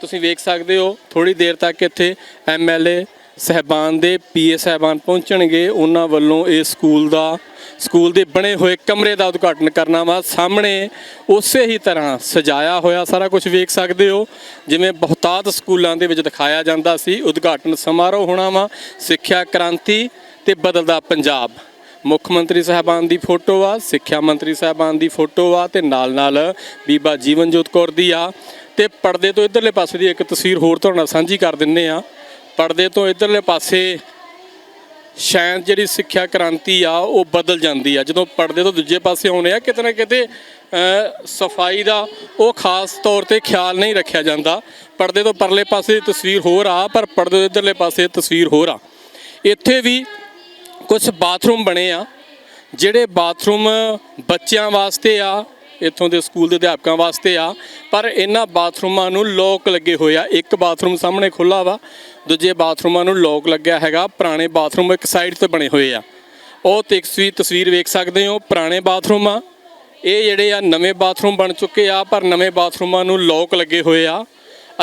ਤੁਸੀਂ ਵੇਖ ਸਕਦੇ ਹੋ ਥੋੜੀ ਦੇਰ ਤੱਕ ਇੱਥੇ ਐਮਐਲਏ ਸਹਿਬਾਨ ਦੇ ਪੀਏ ਸਹਿਬਾਨ ਪਹੁੰਚਣਗੇ, ਉਹਨਾਂ ਵੱਲੋਂ ਇਹ ਸਕੂਲ ਦਾ, ਸਕੂਲ ਦੇ ਬਣੇ ਹੋਏ ਕਮਰੇ ਦਾ ਉਦਘਾਟਨ ਕਰਨਾ ਵਾ। ਸਾਹਮਣੇ ਉਸੇ ਹੀ ਤਰ੍ਹਾਂ ਸਜਾਇਆ ਹੋਇਆ ਸਾਰਾ ਕੁਝ ਵੇਖ ਸਕਦੇ ਹੋ। ਜਿਵੇਂ ਬਹੁਤਾਤ ਸਕੂਲਾਂ ਦੇ ਵਿੱਚ ਦਿਖਾਇਆ ਜਾਂਦਾ ਸੀ, ਉਦਘਾਟਨ ਸਮਾਰੋਹ ਹੋਣਾ ਵਾ, ਸਿੱਖਿਆ ਕ੍ਰਾਂਤੀ ਤੇ ਬਦਲਦਾ ਪੰਜਾਬ। ਮੁੱਖ ਮੰਤਰੀ ਸਾਹਿਬਾਨ ਦੀ ਫੋਟੋ ਆ, ਸਿੱਖਿਆ ਮੰਤਰੀ ਸਾਹਿਬਾਨ ਦੀ ਫੋਟੋ ਆ ਤੇ ਨਾਲ ਨਾਲ ਬੀਬਾ ਜੀਵਨਜੋਤ ਕੌਰ ਦੀ ਆ। ਤੇ ਪਰਦੇ ਤੋਂ ਇਧਰਲੇ ਪਾਸੇ ਦੀ ਇੱਕ ਤਸਵੀਰ ਹੋਰ ਤੁਹਾਡੇ ਨਾਲ ਸਾਂਝੀ ਕਰ ਦਿੰਨੇ ਆ। ਪਰਦੇ ਤੋਂ ਇਧਰਲੇ ਪਾਸੇ ਸ਼ਾਇਦ ਜਿਹੜੀ ਸਿੱਖਿਆ ਕ੍ਰਾਂਤੀ ਆ, ਉਹ ਬਦਲ ਜਾਂਦੀ ਆ। ਜਦੋਂ ਪਰਦੇ ਤੋਂ ਦੂਜੇ ਪਾਸੇ ਆਉਣੇ ਆ, ਕਿਤੇ ਨਾ ਕਿਤੇ ਸਫ਼ਾਈ ਦਾ ਉਹ ਖਾਸ ਤੌਰ ਤੇ ਖਿਆਲ ਨਹੀਂ ਰੱਖਿਆ ਜਾਂਦਾ। ਪਰਦੇ ਤੋਂ ਪਰਲੇ ਪਾਸੇ ਦੀ ਤਸਵੀਰ ਹੋਰ ਆ, ਪਰ ਪਰਦੇ ਦੇ ਇਧਰਲੇ ਪਾਸੇ ਤਸਵੀਰ ਹੋਰ ਆ। ਇੱਥੇ ਵੀ ਕੁਝ ਬਾਥਰੂਮ ਬਣੇ ਆ, ਜਿਹੜੇ ਬਾਥਰੂਮ ਬੱਚਿਆਂ ਵਾਸਤੇ ਆ ਇੱਥੋਂ ਦੇ ਸਕੂਲ ਦੇ ਅਧਿਆਪਕਾਂ ਵਾਸਤੇ ਆ। ਪਰ ਇਹਨਾਂ ਬਾਥਰੂਮਾਂ ਨੂੰ ਲੋਕ ਲੱਗੇ ਹੋਏ ਆ। ਇੱਕ ਬਾਥਰੂਮ ਸਾਹਮਣੇ ਖੁੱਲਾ ਵਾ, ਦੂਜੇ ਬਾਥਰੂਮਾਂ ਨੂੰ ਲੋਕ ਲੱਗਿਆ ਹੈਗਾ। ਪੁਰਾਣੇ ਬਾਥਰੂਮ ਇੱਕ ਸਾਈਡ ਤੇ ਬਣੇ ਹੋਏ ਆ। ਉਹ ਤਸਵੀਰ ਤਸਵੀਰ ਵੇਖ ਸਕਦੇ ਹੋ। ਪੁਰਾਣੇ ਬਾਥਰੂਮ ਆ। ਇਹ ਜਿਹੜੇ ਆ ਨਵੇਂ ਬਾਥਰੂਮ ਬਣ ਚੁੱਕੇ ਆ, ਪਰ ਨਵੇਂ ਬਾਥਰੂਮਾਂ ਨੂੰ ਲੋਕ ਲੱਗੇ ਹੋਏ ਆ।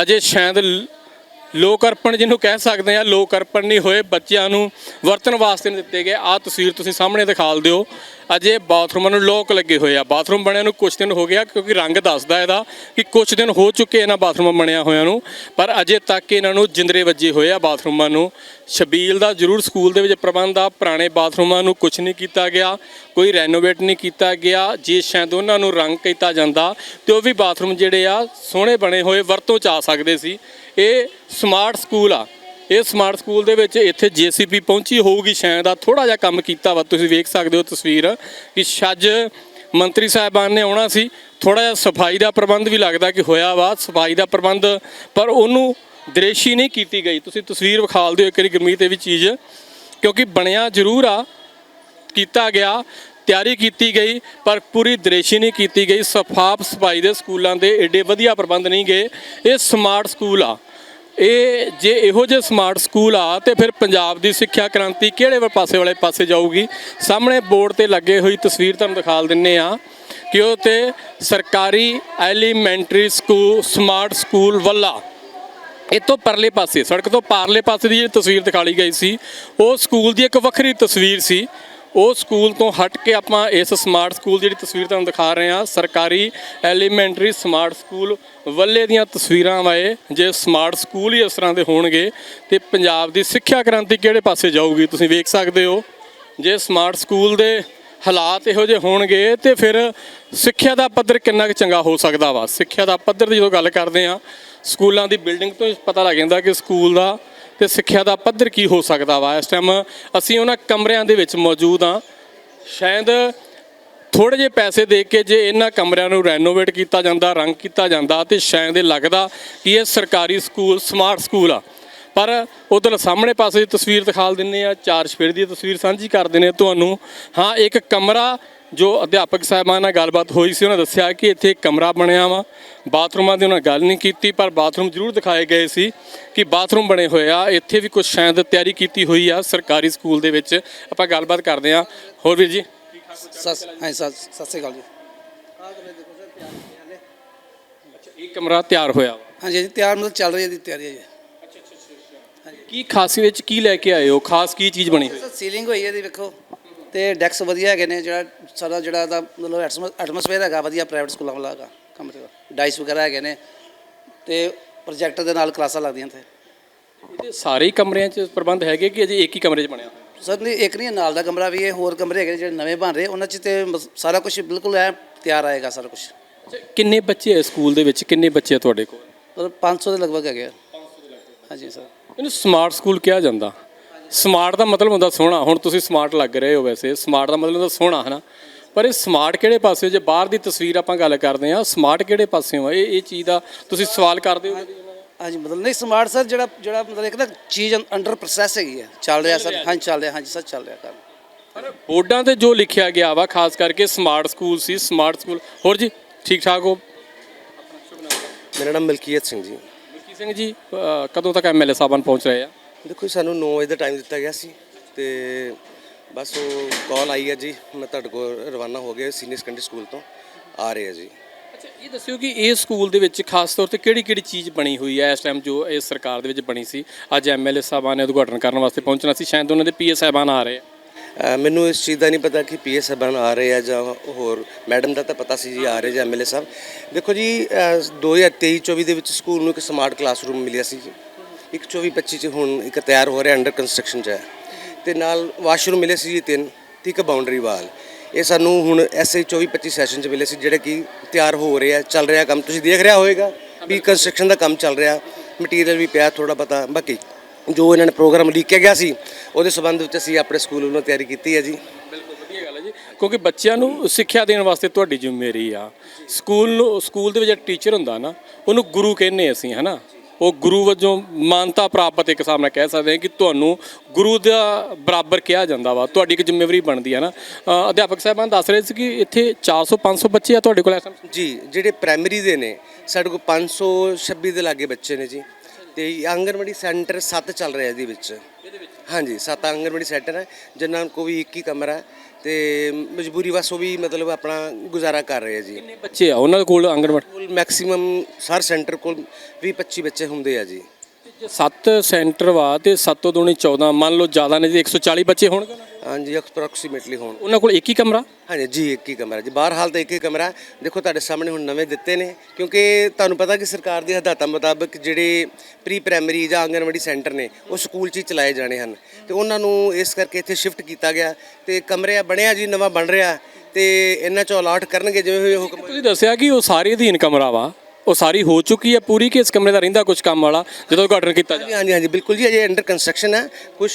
ਅਜੇ ਸ਼ਾਇਦ ਲੋਕ ਅਰਪਣ ਜਿਹਨੂੰ ਕਹਿ ਸਕਦੇ ਆ, ਲੋਕ ਅਰਪਣ ਨਹੀਂ ਹੋਏ। ਬੱਚਿਆਂ ਨੂੰ ਵਰਤਣ ਵਾਸਤੇ ਨਹੀਂ ਦਿੱਤੇ ਗਏ। ਆ ਤਸਵੀਰ ਤੁਸੀਂ ਸਾਹਮਣੇ ਦਿਖਾਲ ਦਿਓ। ਅਜੇ ਬਾਥਰੂਮਾਂ ਨੂੰ ਲੋਕ ਲੱਗੇ ਹੋਏ ਆ। ਬਾਥਰੂਮ ਬਣਿਆ ਨੂੰ ਕੁਝ ਦਿਨ ਹੋ ਗਿਆ ਕਿਉਂਕਿ ਰੰਗ ਦੱਸਦਾ ਇਹਦਾ ਕਿ ਕੁਝ ਦਿਨ ਹੋ ਚੁੱਕੇ ਇਹਨਾਂ ਬਾਥਰੂਮਾਂ ਬਣਿਆ ਹੋਇਆਂ ਨੂੰ, ਪਰ ਅਜੇ ਤੱਕ ਇਹਨਾਂ ਨੂੰ ਜਿੰਦਰੇ ਵੱਜੇ ਹੋਏ ਆ ਬਾਥਰੂਮਾਂ ਨੂੰ। ਛਬੀਲ ਦਾ ਜ਼ਰੂਰ ਸਕੂਲ ਦੇ ਵਿੱਚ ਪ੍ਰਬੰਧ ਆ, ਪੁਰਾਣੇ ਬਾਥਰੂਮਾਂ ਨੂੰ ਕੁਝ ਨਹੀਂ ਕੀਤਾ ਗਿਆ, ਕੋਈ ਰੈਨੋਵੇਟ ਨਹੀਂ ਕੀਤਾ ਗਿਆ, ਜੇ ਸ਼ਾਇਦ ਉਹਨਾਂ ਨੂੰ ਰੰਗ ਕੀਤਾ ਜਾਂਦਾ ਤੇ ਉਹ ਵੀ ਬਾਥਰੂਮ ਜਿਹੜੇ ਆ ਸੋਹਣੇ ਬਣੇ ਹੋਏ ਵਰਤੋਂ ਚ ਆ ਸਕਦੇ ਸੀ। ਇਹ ਸਮਾਰਟ ਸਕੂਲ ਆ। ਇਹ ਸਮਾਰਟ ਸਕੂਲ ਦੇ ਵਿੱਚ ਇੱਥੇ ਜੀਸੀਪੀ ਪਹੁੰਚੀ ਹੋਊਗੀ ਸ਼ਾਇਦ। ਆ ਥੋੜਾ ਜਿਹਾ ਕੰਮ ਕੀਤਾ ਵਾ, ਤੁਸੀਂ ਵੇਖ ਸਕਦੇ ਹੋ ਤਸਵੀਰ ਕਿ ਛੱਜ ਮੰਤਰੀ ਸਾਹਿਬਾਨ ਨੇ ਆਉਣਾ ਸੀ। ਥੋੜਾ ਜਿਹਾ ਸਫ਼ਾਈ ਦਾ ਪ੍ਰਬੰਧ ਵੀ ਲੱਗਦਾ ਕਿ ਹੋਇਆ ਵਾ, ਸਫ਼ਾਈ ਦਾ ਪ੍ਰਬੰਧ, ਪਰ ਉਹਨੂੰ ਦ੍ਰਿਸ਼ੀ ਨਹੀਂ ਕੀਤੀ ਗਈ। ਤੁਸੀਂ ਤਸਵੀਰ ਵਿਖਾਲ ਦਿਓ ਇੱਕ ਵਾਰੀ ਗੁਰਮੀਤ, ਇਹ ਵੀ ਚੀਜ਼, ਕਿਉਂਕਿ ਬਣਿਆ ਜ਼ਰੂਰ ਆ, ਕੀਤਾ ਗਿਆ, ਤਿਆਰੀ ਕੀਤੀ ਗਈ, ਪਰ ਪੂਰੀ ਦ੍ਰਿਸ਼ੀ ਨਹੀਂ ਕੀਤੀ ਗਈ। ਸਫਾਪ ਸਫ਼ਾਈ ਦੇ ਸਕੂਲਾਂ ਦੇ ਏਡੇ ਵਧੀਆ ਪ੍ਰਬੰਧ ਨਹੀਂ ਗਏ। ਇਹ ਸਮਾਰਟ ਸਕੂਲ ਆ। ਇਹ ਜੇ ਇਹੋ ਜਿਹੇ ਸਮਾਰਟ ਸਕੂਲ ਆ ਤੇ ਫਿਰ ਪੰਜਾਬ ਦੀ ਸਿੱਖਿਆ ਕ੍ਰਾਂਤੀ ਕਿਹੜੇ ਪਾਸੇ ਵਾਲੇ ਪਾਸੇ ਜਾਊਗੀ? ਸਾਹਮਣੇ ਬੋਰਡ ਤੇ ਲੱਗੇ ਹੋਈ ਤਸਵੀਰ ਤੁਹਾਨੂੰ ਦਿਖਾ ਦਿੰਨੇ ਆ ਕਿ ਉਹ ਤੇ ਸਰਕਾਰੀ ਐਲੀਮੈਂਟਰੀ ਸਕੂਲ ਸਮਾਰਟ ਸਕੂਲ ਵੱਲਾ। ਇਹ ਤੋਂ ਪਰਲੇ ਪਾਸੇ, ਸੜਕ ਤੋਂ ਪਾਰਲੇ ਪਾਸੇ ਦੀ ਜਿਹੜੀ ਤਸਵੀਰ ਦਿਖਾਈ ਗਈ ਸੀ, ਉਹ ਸਕੂਲ ਦੀ ਇੱਕ ਵੱਖਰੀ ਤਸਵੀਰ ਸੀ। ਉਹ ਸਕੂਲ ਤੋਂ ਹਟ ਕੇ ਆਪਾਂ ਇਸ ਸਮਾਰਟ ਸਕੂਲ ਦੀ ਜਿਹੜੀ ਤਸਵੀਰ ਤੁਹਾਨੂੰ ਦਿਖਾ ਰਹੇ ਹਾਂ, ਸਰਕਾਰੀ ਐਲੀਮੈਂਟਰੀ ਸਮਾਰਟ ਸਕੂਲ ਵੱਲੇ ਦੀਆਂ ਤਸਵੀਰਾਂ ਵਾਏ, ਜੇ ਸਮਾਰਟ ਸਕੂਲ ਹੀ ਇਸ ਤਰ੍ਹਾਂ ਦੇ ਹੋਣਗੇ, ਤੇ ਪੰਜਾਬ ਦੀ ਸਿੱਖਿਆ ਕ੍ਰਾਂਤੀ ਕਿਹੜੇ ਪਾਸੇ ਜਾਊਗੀ ਤੁਸੀਂ ਵੇਖ ਸਕਦੇ ਹੋ। ਜੇ ਸਮਾਰਟ ਸਕੂਲ ਦੇ ਹਾਲਾਤ ਇਹੋ ਜਿਹੇ ਹੋਣਗੇ, ਤੇ ਫਿਰ ਸਿੱਖਿਆ ਦਾ ਪੱਧਰ ਕਿੰਨਾ ਕੁ ਚੰਗਾ ਹੋ ਸਕਦਾ ਵਾ? ਸਿੱਖਿਆ ਦਾ ਪੱਧਰ ਦੀ ਜਦੋਂ ਗੱਲ ਕਰਦੇ ਆ ਸਕੂਲਾਂ ਦੀ ਬਿਲਡਿੰਗ ਤੋਂ ਹੀ ਪਤਾ ਲੱਗ ਜਾਂਦਾ ਕਿ ਸਕੂਲ ਦਾ ਤੇ ਸਿੱਖਿਆ ਦਾ ਪੱਧਰ ਕੀ ਹੋ ਸਕਦਾ ਵਾ? ਇਸ ਟਾਈਮ ਅਸੀਂ ਉਹਨਾਂ ਕਮਰਿਆਂ ਦੇ ਵਿੱਚ ਮੌਜੂਦ ਆ ਸ਼ਾਇਦ ਥੋੜੇ ਜਿਹੇ ਪੈਸੇ ਦੇ ਕੇ ਜੇ ਇਹਨਾਂ ਕਮਰਿਆਂ ਨੂੰ ਰੈਨੋਵੇਟ ਕੀਤਾ ਜਾਂਦਾ, ਰੰਗ ਕੀਤਾ ਜਾਂਦਾ, ਤੇ ਸ਼ਾਇਦ ਇਹ ਲੱਗਦਾ ਕਿ ਇਹ ਸਰਕਾਰੀ ਸਕੂਲ ਸਮਾਰਟ ਸਕੂਲ ਆ। ਪਰ ਉਧਰ ਸਾਹਮਣੇ ਪਾਸੇ ਦੀ ਤਸਵੀਰ ਦਿਖਾਲ ਦਿੰਨੇ ਆ ਚਾਰ ਸਫੇਰ ਦੀ ਤਸਵੀਰ ਸਾਂਝੀ ਕਰਦੇ ਨੇ ਤੁਹਾਨੂੰ। ਹਾਂ, ਇੱਕ ਕਮਰਾ ਜੋ ਅਧਿਆਪਕ ਸਾਹਿਬਾਨ ਨਾਲ ਗੱਲਬਾਤ ਹੋਈ ਸੀ ਉਹਨਾਂ ਦੱਸਿਆ ਕਿ ਇੱਥੇ ਇੱਕ ਕਮਰਾ ਬਣਿਆ ਵਾ। ਬਾਥਰੂਮਾਂ ਦੀ ਉਹਨਾਂ ਗੱਲ ਨਹੀਂ ਕੀਤੀ ਪਰ ਬਾਥਰੂਮ ਜ਼ਰੂਰ ਦਿਖਾਏ ਗਏ ਸੀ ਕਿ ਬਾਥਰੂਮ ਬਣੇ ਹੋਏ ਆ। ਇੱਥੇ ਵੀ ਕੁਝ ਸ਼ਾਇਦ ਤਿਆਰੀ ਕੀਤੀ ਹੋਈ ਆ ਸਰਕਾਰੀ ਸਕੂਲ ਦੇ ਵਿੱਚ। ਆਪਾਂ ਗੱਲਬਾਤ ਕਰਦੇ ਆ ਹੋਰ ਵੀਰ ਜੀ? ਸਤਿ ਸ੍ਰੀ ਅਕਾਲ ਜੀ। ਇਹ ਕਮਰਾ ਤਿਆਰ ਹੋਇਆ ਵਾ। ਹਾਂਜੀ ਜੀ ਤਿਆਰ ਮਤਲਬ ਚੱਲ ਰਹੀ ਹੈ ਦੀ ਤਿਆਰੀ ਹੈ ਜੀ। ਕੀ ਖਾਸੀ ਵਿੱਚ ਕੀ ਲੈ ਕੇ ਆਏ ਹੋ? ਖਾਸ ਕੀ ਚੀਜ਼ ਬਣੀ ਹੋਈ? ਸੀਲਿੰਗ ਹੋਈ ਹੈ ਇਹਦੀ ਵੇਖੋ। ਤੇ ਡੈਕਸ ਵਧੀਆ ਹੈਗੇ ਨੇ ਜਿਹੜਾ ਸਾਰਾ ਜਿਹੜਾ ਦਾ ਮਤਲਬ ਐਟਮੋਸਫੇਅਰ ਹੈਗਾ ਵਧੀਆ ਪ੍ਰਾਈਵੇਟ ਸਕੂਲਾਂ ਵਾਲਾ ਹੈਗਾ ਕਮਰੇ ਦਾ ਡਾਈਸ ਵਗੈਰਾ ਹੈਗੇ ਨੇ ਤੇ ਪ੍ਰੋਜੈਕਟਰ ਦੇ ਨਾਲ ਕਲਾਸਾਂ ਲੱਗਦੀਆਂ ਤੇ ਇਹਦੇ ਸਾਰੇ ਹੀ ਕਮਰਿਆਂ 'ਚ ਪ੍ਰਬੰਧ ਹੈਗੇ ਕਿ ਅਜੇ ਇੱਕ ਹੀ ਕਮਰੇ 'ਚ ਬਣਿਆ ਹੋਇਆ? ਸਰ ਨਹੀਂ ਇੱਕ ਨਹੀਂ ਨਾਲ ਦਾ ਕਮਰਾ ਵੀ ਹੈ ਹੋਰ ਕਮਰੇ ਹੈਗੇ ਜਿਹੜੇ ਨਵੇਂ ਬਣ ਰਹੇ ਉਹਨਾਂ 'ਚ ਤੇ ਸਾਰਾ ਕੁਝ ਬਿਲਕੁਲ ਐ ਤਿਆਰ ਆਏਗਾ ਸਾਰਾ ਕੁਝ ਕਿੰਨੇ ਬੱਚੇ ਹੈ ਸਕੂਲ ਦੇ ਵਿੱਚ? ਕਿੰਨੇ ਬੱਚੇ ਆ ਤੁਹਾਡੇ ਕੋਲ? ਮਤਲਬ 500 ਦੇ ਲਗਭਗ ਹੈਗੇ ਆ। ਹਾਂਜੀ ਸਰ। ਇਹਨੂੰ ਸਮਾਰਟ ਸਕੂਲ ਕਿਹਾ ਜਾਂਦਾ। ਸਮਾਰਟ ਦਾ ਮਤਲਬ ਹੁੰਦਾ ਸੋਹਣਾ। ਹੁਣ ਤੁਸੀਂ ਸਮਾਰਟ ਲੱਗ ਰਹੇ ਹੋ ਵੈਸੇ। ਸਮਾਰਟ ਦਾ ਮਤਲਬ ਹੁੰਦਾ ਸੋਹਣਾ ਹੈ ਨਾ ਪਰ ਇਹ ਸਮਾਰਟ ਕਿਹੜੇ ਪਾਸੇ ਜੇ ਬਾਹਰ ਦੀ ਤਸਵੀਰ ਆਪਾਂ ਗੱਲ ਕਰਦੇ ਆ ਸਮਾਰਟ ਕਿਹੜੇ ਪਾਸਿਓਂ ਆ ਇਹ ਇਹ ਚੀਜ਼ ਦਾ ਤੁਸੀਂ ਸਵਾਲ ਕਰਦੇ ਹੋ? ਹਾਂਜੀ ਮਤਲਬ ਨਹੀਂ ਸਮਾਰਟ ਸਰ ਜਿਹੜਾ ਜਿਹੜਾ ਮਤਲਬ ਇੱਕ ਨਾ ਚੀਜ਼ ਅੰਡਰ ਪ੍ਰੋਸੈਸ ਹੈਗੀ ਹੈ। ਚੱਲ ਰਿਹਾ ਸਰ। ਹਾਂਜੀ ਚੱਲ ਰਿਹਾ ਹਾਂਜੀ ਸਰ ਚੱਲ ਰਿਹਾ ਕੰਮ। ਪਰ ਬੋਰਡਾਂ ਤੇ ਜੋ ਲਿਖਿਆ ਗਿਆ ਵਾ ਖਾਸ ਕਰਕੇ ਸਮਾਰਟ ਸਕੂਲ ਸੀ ਸਮਾਰਟ ਸਕੂਲ ਹੋਰ ਜੀ ਠੀਕ ਠਾਕ ਹੋ? ਮੇਰਾ ਨਾਮ ਮਲਕੀਅਤ ਸਿੰਘ ਜੀ। ਮਿੱਕੀ ਸਿੰਘ ਜੀ ਅ, ਕਦੋਂ ਤੱਕ ਐਮਐਲਏ ਸਾਹਿਬਾਨ ਪਹੁੰਚ ਰਹੇ ਆ? ਦੇਖੋ ਜੀ, ਸਾਨੂੰ 9 ਵਜੇ ਦਾ ਟਾਈਮ ਦਿੱਤਾ ਗਿਆ ਸੀ ਤੇ ਬਸ ਉਹ ਕਾਲ ਆਈ ਹੈ ਜੀ। ਮੈਂ ਤੁਹਾਡੇ ਕੋਲ ਰਵਾਨਾ ਹੋ ਗਿਆ ਸੀਨੀਅਰ ਸੈਕੰਡਰੀ ਸਕੂਲ ਤੋਂ ਆ ਰਹੇ ਆ ਜੀ। ਅੱਛਾ ਇਹ ਦੱਸਿਓ ਕਿ ਇਹ ਸਕੂਲ ਦੇ ਵਿੱਚ ਖਾਸ ਤੌਰ ਤੇ ਕਿਹੜੀ ਕਿਹੜੀ ਚੀਜ਼ ਬਣੀ ਹੋਈ ਹੈ ਇਸ ਟਾਈਮ ਜੋ ਇਸ ਸਰਕਾਰ ਦੇ ਵਿੱਚ ਬਣੀ ਸੀ? ਅੱਜ ਐਮਐਲਏ ਸਾਹਿਬਾਨ ਨੇ ਉਦਘਾਟਨ ਕਰਨ ਵਾਸਤੇ ਪਹੁੰਚਣਾ ਸੀ ਸ਼ਾਇਦ ਉਹਨਾਂ ਦੇ ਪੀਏ ਸਾਹਿਬਾਨ ਆ ਰਹੇ ਆ। ਮੈਨੂੰ ਇਸ ਚੀਜ਼ ਦਾ ਨਹੀਂ ਪਤਾ ਕਿ ਪੀਐਸ ਸਾਹਿਬਾਨ ਆ ਰਹੇ ਆ ਜਾਂ ਹੋਰ ਮੈਡਮ ਦਾ ਤਾਂ ਪਤਾ ਸੀ ਜੀ ਆ ਰਹੇ ਜਾਂ ਐਮਐਲਏ ਸਾਹਿਬ। ਦੇਖੋ ਜੀ ਅਹ 2023 24 ਦੇ ਵਿੱਚ ਸਕੂਲ ਨੂੰ ਇੱਕ ਸਮਾਰਟ ਕਲਾਸਰੂਮ ਮਿਲਿਆ ਸੀ ਜੀ। ਇੱਕ 24 25 ਚ ਹੁਣ ਇੱਕ ਤਿਆਰ ਹੋ ਰਿਹਾ ਅੰਡਰ ਕੰਸਟਰਕਸ਼ਨ ਚ ਹੈ। ਤੇ ਨਾਲ ਵਾਸ਼ਰੂਮ ਮਿਲੇ ਸੀ ਜੀ ਤਿੰਨ ਤੇ ਇੱਕ ਬਾਉਂਡਰੀ ਵਾਲ ਇਹ ਸਾਨੂੰ ਹੁਣ ਐਸਏ 24 25 ਸੈਸ਼ਨ ਚ ਮਿਲੇ ਸੀ ਜਿਹੜੇ ਕਿ ਤਿਆਰ ਹੋ ਰਹੇ ਆ ਚੱਲ ਰਿਹਾ ਕੰਮ। ਤੁਸੀਂ ਦੇਖ ਰਿਹਾ ਹੋਵੇਗਾ ਵੀ ਕੰਸਟਰਕਸ਼ਨ ਦਾ ਕੰਮ ਚੱਲ ਰਿਹਾ। ਮਟੀਰੀਅਲ ਵੀ ਪਿਆ ਥੋੜਾ ਪਤਾ ਬਾਕੀ ਜੋ ਇਹਨਾਂ ਨੇ ਪ੍ਰੋਗਰਾਮ ਲਿਖਿਆ ਗਿਆ ਸੀ ਉਹਦੇ ਸੰਬੰਧ ਵਿੱਚ ਅਸੀਂ ਆਪਣੇ ਸਕੂਲ ਵੱਲੋਂ ਤਿਆਰੀ ਕੀਤੀ ਹੈ ਜੀ। ਬਿਲਕੁਲ ਵਧੀਆ ਗੱਲ ਹੈ ਜੀ। ਕਿਉਂਕਿ ਬੱਚਿਆਂ ਨੂੰ ਸਿੱਖਿਆ ਦੇਣ ਵਾਸਤੇ ਤੁਹਾਡੀ ਜ਼ਿੰਮੇਵਾਰੀ ਆ। ਸਕੂਲ ਨੂੰ ਸਕੂਲ ਦੇ ਵਿੱਚ ਟੀਚਰ ਹੁੰਦਾ ਨਾ ਉਹਨੂੰ ਗੁਰੂ ਕਹਿੰਦੇ ਅਸੀਂ ਹਨਾ? ਉਹ ਗੁਰੂ ਵਜੋਂ ਮਾਨਤਾ ਪ੍ਰਾਪਤ ਇੱਕ ਹਿਸਾਬ ਨਾਲ ਕਹਿ ਸਕਦੇ ਹਾਂ ਕਿ ਤੁਹਾਨੂੰ ਗੁਰੂ ਦਾ ਬਰਾਬਰ ਕਿਹਾ ਜਾਂਦਾ ਵਾ ਤੁਹਾਡੀ ਇੱਕ ਜ਼ਿੰਮੇਵਾਰੀ ਬਣਦੀ ਹੈ ਨਾ। ਅਧਿਆਪਕ ਸਾਹਿਬਾਨ ਦੱਸ ਰਹੇ ਸੀ ਕਿ ਇੱਥੇ 400 500 ਬੱਚੇ ਆ ਤੁਹਾਡੇ ਕੋਲ time? ਜੀ ਜਿਹੜੇ ਪ੍ਰਾਇਮਰੀ ਦੇ ਨੇ ਸਾਡੇ ਕੋਲ 526 ਦੇ ਲਾਗੇ ਬੱਚੇ ਨੇ ਜੀ। ਤੇ ਆਂਗਨਵਾੜੀ ਸੈਂਟਰ 7 ਚੱਲ ਰਿਹਾ ਇਹਦੇ ਵਿੱਚ। ਹਾਂਜੀ 7 ਆਂਗਨਵਾੜੀ ਸੈਂਟਰ ਹੈ ਜਿਨ੍ਹਾਂ ਕੋਲ ਵੀ ਇੱਕ ਹੀ ਕਮਰਾ ਹੈ। ਤੇ ਮਜਬੂਰੀ ਵਸ ਉਹ ਵੀ ਮਤਲਬ ਆਪਣਾ ਗੁਜ਼ਾਰਾ ਕਰ ਰਹੇ ਆ ਜੀ। ਕਿੰਨੇ ਬੱਚੇ ਆ? ਉਹਨਾਂ ਦੇ ਕੋਲ ਆਂਗਣਵਾੜੀ ਮੈਕਸਿਮਮ ਹਰ ਸੈਂਟਰ ਕੋਲ 20 25 ਬੱਚੇ ਹੁੰਦੇ ਆ ਜੀ। ਜੇ 7 ਸੈਂਟਰ ਵਾ ਤੇ 7 ਤੋਂ ਦੁਣੀ 14 ਮੰਨ ਲਓ ਜ਼ਿਆਦਾ ਨੇ ਜੀ 140 ਬੱਚੇ ਹੋਣਗੇ ਨਾ? ਹਾਂਜੀ ਅਪਰੋਕਸੀਮੇਟਲੀ ਹੋਣ। ਉਹਨਾਂ ਕੋਲ ਇੱਕ ਹੀ ਕਮਰਾ? ਹਾਂਜੀ ਜੀ ਇੱਕ ਹੀ ਕਮਰਾ ਜੀ ਬਾਹਰ ਹਾਲ ਤਾਂ ਇੱਕ ਹੀ ਕਮਰਾ ਹੈ। ਦੇਖੋ ਤੁਹਾਡੇ ਸਾਹਮਣੇ ਹੁਣ ਨਵੇਂ ਦਿੱਤੇ ਨੇ ਕਿਉਂਕਿ ਤੁਹਾਨੂੰ ਪਤਾ ਕਿ ਸਰਕਾਰ ਦੀ ਹਦਾਇਤਾਂ ਮੁਤਾਬਕ ਜਿਹੜੇ ਪ੍ਰੀ ਪ੍ਰਾਇਮਰੀ ਜਾਂ ਆਂਗਨਵਾੜੀ ਸੈਂਟਰ ਨੇ ਉਹ ਸਕੂਲ 'ਚ ਹੀ ਚਲਾਏ ਜਾਣੇ ਹਨ। ਤੇ ਉਹਨਾਂ ਨੂੰ ਇਸ ਕਰਕੇ ਇੱਥੇ ਸ਼ਿਫਟ ਕੀਤਾ ਗਿਆ। ਤੇ ਕਮਰੇ ਬਣਿਆ ਜੀ ਨਵਾਂ ਬਣ ਰਿਹਾ ਤੇ ਇਹਨਾਂ 'ਚੋਂ ਅਲਾਟ ਕਰਨਗੇ ਜਿਵੇਂ ਵੀ ਹੁਕਮ ਤੁਸੀਂ ਦੱਸਿਆ ਕਿ ਉਹ ਸਾਰੇ ਅਧੀਨ ਕਮਰਾ ਵਾ। ਉਹ ਸਾਰੀ ਹੋ ਚੁੱਕੀ ਹੈ ਪੂਰੀ ਕਿ ਇਸ ਕਮਰੇ ਦਾ ਰਹਿੰਦਾ ਕੁਝ ਕੰਮ ਵਾਲਾ ਜਦੋਂ ਉਦਘਾਟਨ ਕੀਤਾ ਜਾ ਹਾਂਜੀ ਹਾਂਜੀ ਬਿਲਕੁਲ ਜੀ ਅਜੇ ਅੰਡਰ ਕੰਸਟਰਕਸ਼ਨ ਹੈ। ਕੁਝ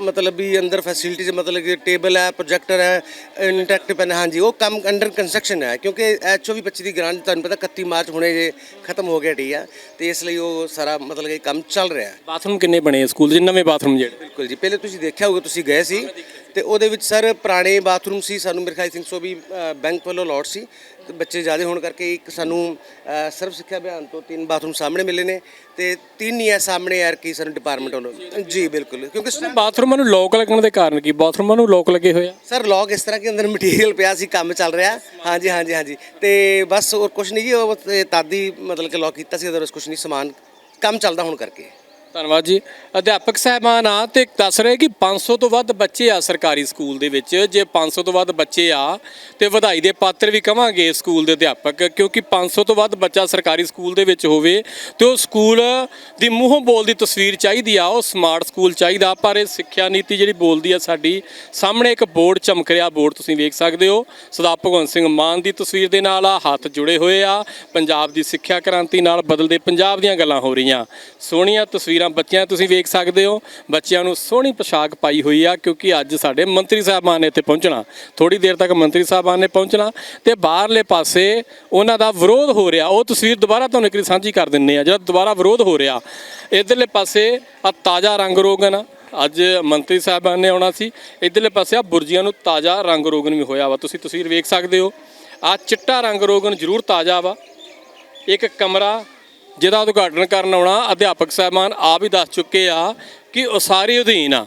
ਮਤਲਬ ਵੀ ਅੰਦਰ ਫੈਸਿਲਿਟੀਜ਼ ਮਤਲਬ ਕਿ ਟੇਬਲ ਹੈ ਪ੍ਰੋਜੈਕਟਰ ਹੈ ਇੰਟਰੈਕਟਿਵ ਪੈਨ ਹਾਂਜੀ ਉਹ ਕੰਮ ਅੰਡਰ ਕੰਸਟਰਕਸ਼ਨ ਹੈ ਕਿਉਂਕਿ ਐਚ 24 25 ਦੀ ਗ੍ਰਾਂਟ ਤੁਹਾਨੂੰ ਪਤਾ 31 ਮਾਰਚ ਹੁਣੇ ਜੇ ਖਤਮ ਹੋ ਗਿਆ ਟੀ ਆ ਤੇ ਇਸ ਲਈ ਉਹ ਸਾਰਾ ਮਤਲਬ ਕਿ ਕੰਮ ਚੱਲ ਰਿਹਾ ਹੈ। ਬਾਥਰੂਮ ਕਿੰਨੇ ਬਣੇ ਸਕੂਲ ਦੇ? ਨਵੇਂ ਬਾਥਰੂਮ ਜਿਹੜੇ? ਬਿਲਕੁਲ ਜੀ ਪਹਿਲੇ ਤੁਸੀਂ ਦੇਖਿਆ ਹੋਊਗਾ ਤੁਸੀਂ ਗਏ ਸੀ ਤੇ ਉਹਦੇ ਵਿੱਚ ਸਰ ਪੁਰਾਣੇ ਬਾਥਰੂਮ ਸੀ ਸਾਨੂੰ ਮੇਰੇ ਖਿਆਲ 300 ਵੀ ਬੈਂਕ ਵੱਲੋਂ ਲੋਟ ਸੀ ਬੱਚੇ ਜ਼ਿਆਦਾ ਹੋਣ ਕਰਕੇ ਇੱਕ ਸਾਨੂੰ ਅ, ਸਰਵ ਸਿੱਖਿਆ ਅਭਿਆਨ ਤੋਂ ਤਿੰਨ ਬਾਥਰੂਮ ਸਾਹਮਣੇ ਮਿਲੇ ਨੇ ਤੇ ਤਿੰਨ ਹੀ ਆ ਸਾਹਮਣੇ ਯਾਰ ਕੀ ਸਾਨੂੰ ਡਿਪਾਰਟਮੈਂਟ ਵੱਲੋਂ। ਜੀ ਬਿਲਕੁਲ। ਕਿਉਂਕਿ ਉਹਨਾਂ ਬਾਥਰੂਮਾਂ ਨੂੰ ਲੋਕ ਲੱਗਣ ਦੇ ਕਾਰਨ ਕੀ? ਬਾਥਰੂਮਾਂ ਨੂੰ ਲੋਕ ਲੱਗੇ ਹੋਏ ਆ? ਸਰ ਲੌਗ ਇਸ ਤਰ੍ਹਾਂ ਕਿ ਅੰਦਰ ਮਟੀਰੀਅਲ ਪਿਆ ਸੀ ਕੰਮ ਚੱਲ ਰਿਹਾ। ਹਾਂਜੀ ਹਾਂਜੀ ਹਾਂਜੀ। ਤੇ ਬਸ ਹੋਰ ਕੁਝ ਨਹੀਂ ਜੀ ਉਹ ਤਦ ਮਤਲਬ ਕਿ ਲੌਕ ਕੀਤਾ ਸੀ ਅਦਰ ਕੁਝ ਨਹੀਂ ਸਮਾਨ ਕੰਮ ਚੱਲਦਾ ਹੁਣ ਕਰਕੇ। ਧੰਨਵਾਦ ਜੀ। ਅਧਿਆਪਕ ਸਾਹਿਬਾਨ ਆ ਤੇ ਦੱਸ ਰਹੇ ਕਿ 500 ਤੋਂ ਵੱਧ ਬੱਚੇ ਆ ਸਰਕਾਰੀ ਸਕੂਲ ਦੇ ਵਿੱਚ। ਜੇ 500 ਤੋਂ ਵੱਧ ਬੱਚੇ ਆ ਤੇ ਵਧਾਈ ਦੇ ਪਾਤਰ ਵੀ ਕਵਾਂਗੇ ਸਕੂਲ ਦੇ ਅਧਿਆਪਕ, ਕਿਉਂਕਿ 500 ਤੋਂ ਵੱਧ ਬੱਚਾ ਸਰਕਾਰੀ ਸਕੂਲ ਦੇ ਵਿੱਚ ਹੋਵੇ ਤੇ ਉਹ ਸਕੂਲ ਦੀ ਮੂੰਹੋਂ ਬੋਲਦੀ ਤਸਵੀਰ ਚਾਹੀਦੀ ਆ, ਉਹ ਸਮਾਰਟ ਸਕੂਲ ਚਾਹੀਦਾ, ਪਰ ਇਹ ਸਿੱਖਿਆ ਨੀਤੀ ਜਿਹੜੀ ਬੋਲਦੀ ਆ ਸਾਡੀ, ਸਾਹਮਣੇ ਇੱਕ ਬੋਰਡ ਚਮਕ ਰਿਹਾ, ਬੋਰਡ ਤੁਸੀਂ ਵੇਖ ਸਕਦੇ ਹੋ। ਸਰਦਾਰ ਭਗਵੰਤ ਸਿੰਘ ਮਾਨ ਦੀ ਤਸਵੀਰ ਦੇ ਨਾਲ ਆ, ਹੱਥ ਜੁੜੇ ਹੋਏ ਆ, ਪੰਜਾਬ ਦੀ ਸਿੱਖਿਆ ਕ੍ਰਾਂਤੀ ਨਾਲ ਬਦਲਦੇ ਪੰਜਾਬ ਦੀਆਂ ਗੱਲਾਂ ਹੋ ਰਹੀਆਂ। ਸੋਹਣੀਆਂ ਤਸਵੀਰਾਂ ਬੱਚਿਆਂ ਤੁਸੀਂ ਵੇਖ ਸਕਦੇ ਹੋ, ਬੱਚਿਆਂ ਨੂੰ ਸੋਹਣੀ ਪੋਸ਼ਾਕ ਪਾਈ ਹੋਈ ਆ, ਕਿਉਂਕਿ ਅੱਜ ਸਾਡੇ ਮੰਤਰੀ ਸਾਹਿਬਾਨ ਨੇ ਇੱਥੇ ਪਹੁੰਚਣਾ। ਥੋੜੀ ਦੇਰ ਤੱਕ ਮੰਤਰੀ ਸਾਹਿਬਾਨ ਨੇ ਪਹੁੰਚਣਾ ਤੇ ਬਾਹਰਲੇ ਪਾਸੇ ਉਹਨਾਂ ਦਾ ਵਿਰੋਧ ਹੋ ਰਿਹਾ। ਉਹ ਤਸਵੀਰ ਦੁਬਾਰਾ ਤੁਹਾਨੂੰ ਇੱਕ ਸਾਂਝੀ ਕਰ ਦਿੰਨੇ ਆ, ਜਿਹੜਾ ਦੁਬਾਰਾ ਵਿਰੋਧ ਹੋ ਰਿਹਾ। ਇਧਰਲੇ ਪਾਸੇ ਆ ਤਾਜ਼ਾ ਰੰਗ ਰੋਗਨ ਆ ਅੱਜ ਮੰਤਰੀ ਸਾਹਿਬਾਨ ਨੇ ਆਉਣਾ ਸੀ। ਇਧਰਲੇ ਪਾਸੇ ਆ ਬੁਰਜੀਆਂ ਨੂੰ ਤਾਜ਼ਾ ਰੰਗ ਰੋਗਨ ਵੀ ਹੋਇਆ ਵਾ। ਤੁਸੀਂ ਤਸਵੀਰ ਵੇਖ ਸਕਦੇ ਹੋ। ਆ ਚਿੱਟਾ ਰੰਗ ਰੋਗਨ ਜ਼ਰੂਰ ਤਾਜ਼ਾ ਵਾ। ਇੱਕ ਕਮਰਾ ਜਿਹਦਾ ਉਦਘਾਟਨ ਕਰਨ ਆਉਣਾ ਅਧਿਆਪਕ ਸਾਹਿਬਾਨ ਆਪ ਹੀ ਦੱਸ ਚੁੱਕੇ ਆ ਕਿ ਉਸਾਰੀ ਅਧੀਨ ਆ।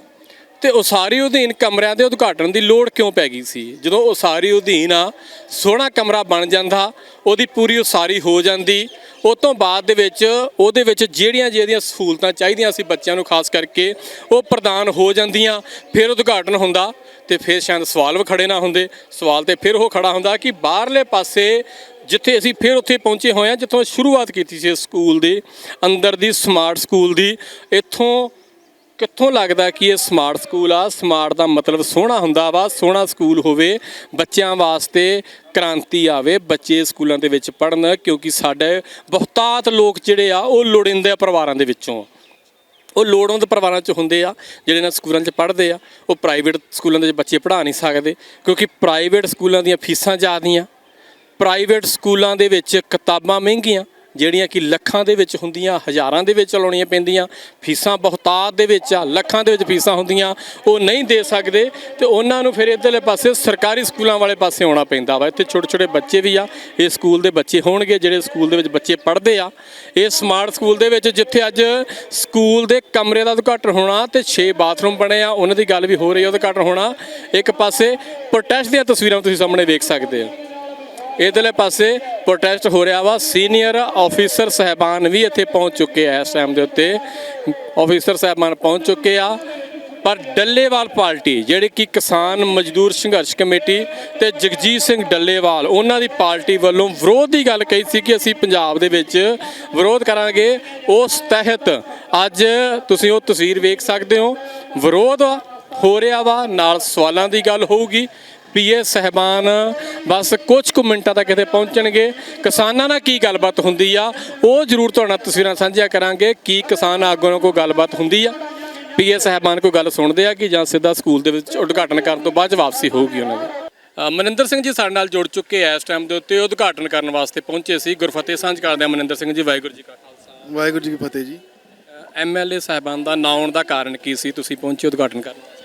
ਤੇ ਉਸਾਰੀ ਅਧੀਨ ਕਮਰਿਆਂ ਦੇ ਉਦਘਾਟਨ ਦੀ ਲੋੜ ਕਿਉਂ ਪੈ ਗਈ ਸੀ? ਜਦੋਂ ਉਸਾਰੀ ਅਧੀਨ ਆ, ਸੋਹਣਾ ਕਮਰਾ ਬਣ ਜਾਂਦਾ, ਉਹਦੀ ਪੂਰੀ ਉਸਾਰੀ ਹੋ ਜਾਂਦੀ ਉਸ ਤੋਂ ਬਾਅਦ ਦੇ ਵਿੱਚ, ਉਹਦੇ ਵਿੱਚ ਜਿਹੜੀਆਂ ਜਿਹੜੀਆਂ ਸਹੂਲਤਾਂ ਚਾਹੀਦੀਆਂ ਸੀ ਬੱਚਿਆਂ ਨੂੰ, ਖਾਸ ਕਰਕੇ ਉਹ ਪ੍ਰਦਾਨ ਹੋ ਜਾਂਦੀਆਂ, ਫਿਰ ਉਦਘਾਟਨ ਹੁੰਦਾ ਤੇ ਫਿਰ ਸ਼ਾਇਦ ਸਵਾਲ ਵੀ ਖੜੇ ਨਾ ਹੁੰਦੇ। ਸਵਾਲ ਤੇ ਫਿਰ ਉਹ ਖੜਾ ਹੁੰਦਾ ਕਿ ਬਾਹਰਲੇ ਪਾਸੇ ਜਿੱਥੇ ਅਸੀਂ ਫਿਰ ਉੱਥੇ ਪਹੁੰਚੇ ਹੋਏ ਹਾਂ, ਜਿੱਥੋਂ ਸ਼ੁਰੂਆਤ ਕੀਤੀ ਸੀ ਇਸ ਸਕੂਲ ਦੀ, ਅੰਦਰ ਦੀ ਸਮਾਰਟ ਸਕੂਲ ਦੀ। ਇੱਥੋਂ ਕਿੱਥੋਂ ਲੱਗਦਾ ਕਿ ਇਹ ਸਮਾਰਟ ਸਕੂਲ ਆ? ਸਮਾਰਟ ਦਾ ਮਤਲਬ ਸੋਹਣਾ ਹੁੰਦਾ ਵਾ, ਸੋਹਣਾ ਸਕੂਲ ਹੋਵੇ, ਬੱਚਿਆਂ ਵਾਸਤੇ ਕ੍ਰਾਂਤੀ ਆਵੇ, ਬੱਚੇ ਸਕੂਲਾਂ ਦੇ ਵਿੱਚ ਪੜਨ ਕਿਉਂਕਿ ਸਾਡੇ ਬਹੁਤਾਤ ਲੋਕ ਜਿਹੜੇ ਆ, ਉਹ ਲੋੜਿੰਦੇ ਪਰਿਵਾਰਾਂ ਦੇ ਵਿੱਚੋਂ। ਉਹ ਲੋੜਵੰਦ ਪਰਿਵਾਰਾਂ 'ਚ ਹੁੰਦੇ ਆ, ਜਿਹੜੇ ਇਹਨਾਂ ਸਕੂਲਾਂ 'ਚ ਪੜ੍ਹਦੇ ਆ। ਉਹ ਪ੍ਰਾਈਵੇਟ ਸਕੂਲਾਂ ਦੇ ਵਿੱਚ ਬੱਚੇ ਪੜ੍ਹਾ ਨਹੀਂ ਸਕਦੇ, ਕਿਉਂਕਿ ਪ੍ਰਾਈਵੇਟ ਸਕੂਲਾਂ ਦੀਆਂ ਫੀਸਾਂ ਜ਼ਿਆਦੀਆਂ। ਪ੍ਰਾਈਵੇਟ ਸਕੂਲਾਂ ਦੇ ਵਿੱਚ ਕਿਤਾਬਾਂ ਮਹਿੰਗੀਆਂ, ਜਿਹੜੀਆਂ ਕਿ ਲੱਖਾਂ ਦੇ ਵਿੱਚ ਹੁੰਦੀਆਂ, ਹਜ਼ਾਰਾਂ ਦੇ ਵਿੱਚ ਲਾਉਣੀਆਂ ਪੈਂਦੀਆਂ, ਫੀਸਾਂ ਬਹੁਤਾਤ ਦੇ ਵਿੱਚ ਆ, ਲੱਖਾਂ ਦੇ ਵਿੱਚ ਫੀਸਾਂ ਹੁੰਦੀਆਂ, ਉਹ ਨਹੀਂ ਦੇ ਸਕਦੇ, ਤੇ ਉਹਨਾਂ ਨੂੰ ਫਿਰ ਇੱਧਰਲੇ ਪਾਸੇ ਸਰਕਾਰੀ ਸਕੂਲਾਂ ਵਾਲੇ ਪਾਸੇ ਆਉਣਾ ਪੈਂਦਾ ਵਾ। ਇੱਥੇ ਛੋਟੇ ਛੋਟੇ ਬੱਚੇ ਵੀ ਆ, ਇਹ ਸਕੂਲ ਦੇ ਬੱਚੇ ਹੋਣਗੇ, ਜਿਹੜੇ ਸਕੂਲ ਦੇ ਵਿੱਚ ਬੱਚੇ ਪੜ੍ਹਦੇ ਆ। ਇਹ ਸਮਾਰਟ ਸਕੂਲ ਦੇ ਵਿੱਚ ਜਿੱਥੇ ਅੱਜ ਸਕੂਲ ਦੇ ਕਮਰੇ ਦਾ ਉਦਘਾਟਨ ਹੋਣਾ ਤੇ 6 ਬਾਥਰੂਮ ਬਣੇ ਆ, ਉਹਨਾਂ ਦੀ ਗੱਲ ਵੀ ਹੋ ਰਹੀ ਹੈ ਉਦਘਾਟਨ ਹੋਣਾ। ਇੱਕ ਪਾਸੇ ਪ੍ਰੋਟੈਸਟ ਦੀਆਂ ਤਸਵੀਰਾਂ ਤੁਸੀਂ ਸਾਹਮਣੇ ਵੇਖ ਸਕਦੇ ਆ। ਇਧਰਲੇ ਪਾਸੇ ਪ੍ਰੋਟੈਸਟ ਹੋ ਰਿਹਾ ਵਾ। ਸੀਨੀਅਰ ਆਫੀਸਰ ਸਹਿਬਾਨ ਵੀ ਇੱਥੇ ਪਹੁੰਚ ਚੁੱਕੇ ਆ ਇਸ ਟਾਈਮ ਦੇ ਉੱਤੇ। ਆਫੀਸਰ ਸਹਿਬਾਨ ਪਹੁੰਚ ਚੁੱਕੇ ਆ। ਪਰ ਡੱਲੇਵਾਲ ਪਾਰਟੀ ਜਿਹੜੀ ਕਿ ਕਿਸਾਨ ਮਜ਼ਦੂਰ ਸੰਘਰਸ਼ ਕਮੇਟੀ ਤੇ ਜਗਜੀਤ ਸਿੰਘ ਡੱਲੇਵਾਲ, ਉਹਨਾਂ ਦੀ ਪਾਰਟੀ ਵੱਲੋਂ ਵਿਰੋਧ ਦੀ ਗੱਲ ਕਹੀ ਸੀ ਕਿ ਅਸੀਂ ਪੰਜਾਬ ਦੇ ਵਿੱਚ ਵਿਰੋਧ ਕਰਾਂਗੇ। ਉਸ ਤਹਿਤ ਅੱਜ ਤੁਸੀਂ ਉਹ ਤਸਵੀਰ ਵੇਖ ਸਕਦੇ ਹੋ। ਵਿਰੋਧ ਹੋ ਰਿਹਾ ਵਾ। ਨਾਲ ਸਵਾਲਾਂ ਦੀ ਗੱਲ ਹੋਊਗੀ। ਪੀਏ ਸਹਿਬਾਨ ਬਸ ਕੁਝ ਕੁ ਮਿੰਟਾਂ ਤੱਕ ਇੱਥੇ ਪਹੁੰਚਣਗੇ। ਕਿਸਾਨਾਂ ਨਾਲ ਕੀ ਗੱਲਬਾਤ ਹੁੰਦੀ ਆ? ਉਹ ਜ਼ਰੂਰ ਤੁਹਾਡੇ ਨਾਲ ਤਸਵੀਰਾਂ ਸਾਂਝੀਆਂ ਕਰਾਂਗੇ ਕੀ ਕਿਸਾਨ ਆਗੂਆਂ ਨਾਲ ਕੋਈ ਗੱਲਬਾਤ ਹੁੰਦੀ ਆ। ਪੀਏ ਸਾਹਿਬਾਨ ਕੋਈ ਗੱਲ ਸੁਣਦੇ ਆ ਕਿ ਜਾਂ ਸਿੱਧਾ ਸਕੂਲ ਦੇ ਵਿੱਚ ਉਦਘਾਟਨ ਕਰਨ ਤੋਂ ਬਾਅਦ ਵਾਪਸੀ ਹੋਊਗੀ ਉਹਨਾਂ ਦੀ? ਮਨਿੰਦਰ ਸਿੰਘ ਜੀ ਸਾਡੇ ਨਾਲ ਜੁੜ ਚੁੱਕੇ ਆ ਇਸ ਟਾਈਮ ਦੇ ਉੱਤੇ ਉਦਘਾਟਨ ਕਰਨ ਵਾਸਤੇ ਪਹੁੰਚੇ ਸੀ ਗੁਰਫਤਿਹ ਸਾਂਝ ਕਰਦੇ ਆ ਮਨਿੰਦਰ ਸਿੰਘ ਜੀ ਵਾਹਿਗੁਰੂ ਜੀ ਕਾ ਖਾਲਸਾ। ਵਾਹਿਗੁਰੂ ਜੀ ਕੀ ਫਤਿਹ ਜੀ। ਐਮਐਲਏ ਸਾਹਿਬਾਨ ਦਾ ਨਾਂ ਆਉਣ ਦਾ ਕਾਰਨ ਕੀ ਸੀ? ਤੁਸੀਂ ਪਹੁੰਚੇ ਉਦਘਾਟਨ ਕਰਨ।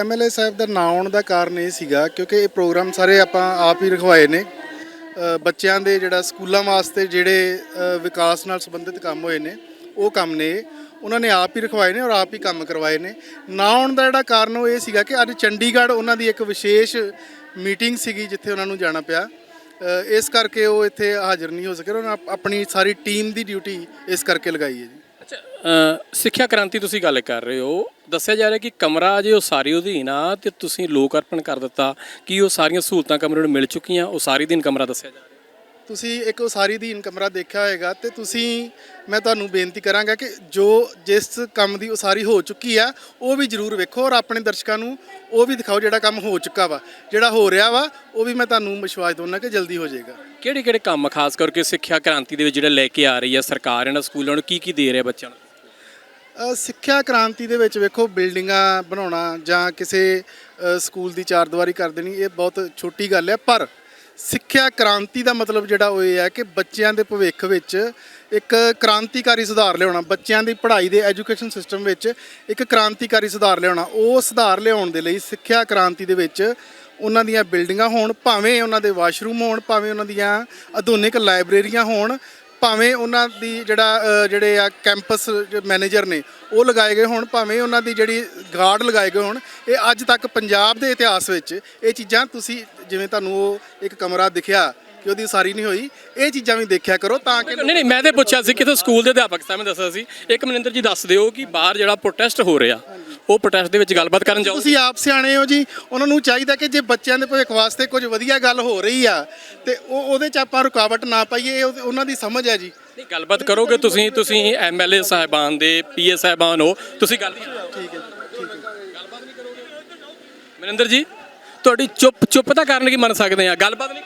ਐਮਐਲਏ ਸਾਹਿਬ ਦਾ ਨਾਂ ਆਉਣ ਦਾ ਕਾਰਨ ਇਹ ਸੀਗਾ ਕਿਉਂਕਿ ਇਹ ਪ੍ਰੋਗਰਾਮ ਸਾਰੇ ਆਪਾਂ ਆਪ ਹੀ ਰਖਵਾਏ ਨੇ। ਅ, ਬੱਚਿਆਂ ਦੇ ਜਿਹੜਾ ਸਕੂਲਾਂ ਵਾਸਤੇ ਜਿਹੜੇ ਅ, ਵਿਕਾਸ ਨਾਲ ਸੰਬੰਧਿਤ ਕੰਮ ਹੋਏ ਨੇ ਉਹ ਕੰਮ ਨੇ ਉਹਨਾਂ ਨੇ ਆਪ ਹੀ ਰਖਵਾਏ ਨੇ ਔਰ ਆਪ ਹੀ ਕੰਮ ਕਰਵਾਏ ਨੇ। ਨਾ ਆਉਣ ਦਾ ਜਿਹੜਾ ਕਾਰਨ ਉਹ ਇਹ ਸੀਗਾ ਕਿ ਅੱਜ ਚੰਡੀਗੜ੍ਹ ਉਹਨਾਂ ਦੀ ਇੱਕ ਵਿਸ਼ੇਸ਼ ਮੀਟਿੰਗ ਸੀਗੀ ਜਿੱਥੇ ਉਹਨਾਂ ਨੂੰ ਜਾਣਾ ਪਿਆ। ਅ, ਇਸ ਕਰਕੇ ਉਹ ਇੱਥੇ ਹਾਜ਼ਰ ਨਹੀਂ ਹੋ ਸਕੇ ਉਹਨਾਂ ਨੇ ਆਪਣੀ ਸਾਰੀ ਟੀਮ ਦੀ ਡਿਊਟੀ ਇਸ ਕਰਕੇ ਲਗਾਈ ਹੈ ਜੀ। ਸਿੱਖਿਆ ਕ੍ਰਾਂਤੀ ਤੁਸੀਂ ਗੱਲ ਕਰ ਰਹੇ ਹੋ। ਦੱਸਿਆ ਜਾ ਰਿਹਾ ਕਿ ਕਮਰਾ ਜੇ ਉਹ ਸਾਰੀ ਅਧੀਨ ਆ ਤੇ ਤੁਸੀਂ ਲੋਕ ਅਰਪਣ ਕਰ ਦਿੱਤਾ, ਕਿ ਉਹ ਸਾਰੀਆਂ ਸਹੂਲਤਾਂ ਕਮਰੇ ਨੂੰ ਮਿਲ ਚੁੱਕੀਆਂ? ਉਹ ਸਾਰੀ ਦਿਨ ਕਮਰਾ ਦੱਸਿਆ ਜਾ ਰਿਹਾ। ਤੁਸੀਂ ਇੱਕ ਉਸਾਰੀ ਅਧੀਨ ਕਮਰਾ ਦੇਖਿਆ ਹੋਏਗਾ ਤੇ ਤੁਸੀਂ ਮੈਂ ਤੁਹਾਨੂੰ ਬੇਨਤੀ ਕਰਾਂਗਾ ਕਿ ਜੋ ਜਿਸ ਕੰਮ ਦੀ ਉਸਾਰੀ ਹੋ ਚੁੱਕੀ ਆ ਉਹ ਵੀ ਜ਼ਰੂਰ ਵੇਖੋ ਔਰ ਆਪਣੇ ਦਰਸ਼ਕਾਂ ਨੂੰ ਉਹ ਵੀ ਦਿਖਾਓ ਜਿਹੜਾ ਕੰਮ ਹੋ ਚੁੱਕਾ ਵਾ। ਜਿਹੜਾ ਹੋ ਰਿਹਾ ਵਾ ਉਹ ਵੀ ਮੈਂ ਤੁਹਾਨੂੰ ਵਿਸ਼ਵਾਸ ਦਿਵਾਉਣਾ ਕਿ ਜਲਦੀ ਹੋ ਜਾਏਗਾ। ਕਿਹੜੇ ਕਿਹੜੇ ਕੰਮ ਖਾਸ ਕਰਕੇ ਸਿੱਖਿਆ ਕ੍ਰਾਂਤੀ ਦੇ ਵਿੱਚ ਜਿਹੜੇ ਲੈ ਕੇ ਆ ਰਹੀ ਹੈ ਸਰਕਾਰ ਇਹਨਾਂ ਸਕੂਲਾਂ ਨੂੰ ਕੀ ਕੀ ਦੇ ਰਿਹਾ ਬੱਚਿਆਂ ਨੂੰ? ਸਿੱਖਿਆ ਕ੍ਰਾਂਤੀ ਦੇ ਵਿੱਚ ਵੇਖੋ ਬਿਲਡਿੰਗਾਂ ਬਣਾਉਣਾ ਜਾਂ ਕਿਸੇ ਸਕੂਲ ਦੀ ਚਾਰ ਦੀਵਾਰੀ ਕਰ ਦੇਣੀ ਇਹ ਬਹੁਤ ਛੋਟੀ ਗੱਲ ਹੈ ਪਰ ਸਿੱਖਿਆ ਕ੍ਰਾਂਤੀ ਦਾ ਮਤਲਬ ਜਿਹੜਾ ਉਹ ਇਹ ਹੈ ਕਿ ਬੱਚਿਆਂ ਦੇ ਭਵਿੱਖ ਵਿੱਚ ਇੱਕ ਕ੍ਰਾਂਤੀਕਾਰੀ ਸੁਧਾਰ ਲਿਆਉਣਾ, ਬੱਚਿਆਂ ਦੀ ਪੜ੍ਹਾਈ ਦੇ ਐਜੂਕੇਸ਼ਨ ਸਿਸਟਮ ਵਿੱਚ ਇੱਕ ਕ੍ਰਾਂਤੀਕਾਰੀ ਸੁਧਾਰ ਲਿਆਉਣਾ, ਉਹ ਸੁਧਾਰ ਲਿਆਉਣ ਦੇ ਲਈ ਸਿੱਖਿਆ ਕ੍ਰਾਂਤੀ ਦੇ ਵਿੱਚ ਉਹਨਾਂ ਦੀਆਂ ਬਿਲਡਿੰਗਾਂ ਹੋਣ, ਭਾਵੇਂ ਉਹਨਾਂ ਦੇ ਵਾਸ਼ਰੂਮ ਹੋਣ, ਭਾਵੇਂ ਉਹਨਾਂ ਦੀਆਂ ਆਧੁਨਿਕ ਲਾਇਬ੍ਰੇਰੀਆਂ ਹੋਣ ਭਾਵੇਂ ਉਹਨਾਂ ਦੀ ਜਿਹੜਾ ਅ, ਜਿਹੜੇ ਆ ਕੈਂਪਸ ਮੈਨੇਜਰ ਨੇ ਉਹ ਲਗਾਏ ਗਏ ਹੋਣ ਭਾਵੇਂ ਉਹਨਾਂ ਦੀ ਜਿਹੜੀ ਗਾਰਡ ਲਗਾਏ ਗਏ ਹੋਣ ਇਹ ਅੱਜ ਤੱਕ ਪੰਜਾਬ ਦੇ ਇਤਿਹਾਸ ਵਿੱਚ ਇਹ ਚੀਜ਼ਾਂ ਤੁਸੀਂ ਜਿਵੇਂ ਤੁਹਾਨੂੰ ਉਹ ਇੱਕ ਕਮਰਾ ਦਿਖਿਆ ਕਿ ਉਹਦੀ ਉਸਾਰੀ ਨਹੀਂ ਹੋਈ। ਇਹ ਚੀਜ਼ਾਂ ਵੀ ਦੇਖਿਆ ਕਰੋ ਤਾਂ ਕਿ ਨਹੀਂ ਨਹੀਂ ਮੈਂ ਤੇ ਪੁੱਛਿਆ ਸੀ ਕਿ ਤੁਸੀਂ ਸਕੂਲ ਦੇ ਅਧਿਆਪਕ ਸਾਹਿਬ ਨੇ ਦੱਸਿਆ ਸੀ। ਇੱਕ ਮਨਿੰਦਰ ਜੀ ਦੱਸ ਦਿਓ ਕਿ ਬਾਹਰ ਜਿਹੜਾ ਪ੍ਰੋਟੈਸਟ ਹੋ ਰਿਹਾ ਉਹ ਪ੍ਰੋਟੈਸਟ ਦੇ ਵਿੱਚ ਗੱਲਬਾਤ ਕਰਨ ਜਾਓ। ਤੁਸੀਂ ਆਪ ਸਿਆਣੇ ਹੋ ਜੀ ਉਹਨਾਂ ਨੂੰ ਚਾਹੀਦਾ ਕਿ ਜੇ ਬੱਚਿਆਂ ਦੇ ਭਵਿੱਖ ਵਾਸਤੇ ਕੁਝ ਵਧੀਆ ਗੱਲ ਹੋ ਰਹੀ ਆ ਤੇ ਉਹ ਉਹਦੇ ਚ ਆਪਾਂ ਰੁਕਾਵਟ ਨਾ ਪਾਈਏ ਇਹ ਉਹਦੇ- ਉਹਨਾਂ ਦੀ ਸਮਝ ਹੈ ਜੀ। ਨਹੀਂ ਗੱਲਬਾਤ ਕਰੋਗੇ ਤੁਸੀਂ ਤੁਸੀਂ ਐਮਐਲਏ ਸਾਹਿਬਾਨ ਦੇ ਪੀਏ ਸਾਹਿਬਾਨ ਹੋ ਤੁਸੀਂ ਗੱਲ ਠੀਕ ਹੈ ਠੀਕ ਹੈ। ਮਨਿੰਦਰ ਜੀ ਤੁਹਾਡੀ ਚੁੱਪ ਚੁੱਪ ਦਾ ਕਾਰਨ ਕੀ ਮੰਨ ਸਕਦੇ ਆ? ਗੱਲਬਾਤ ਨਹੀਂ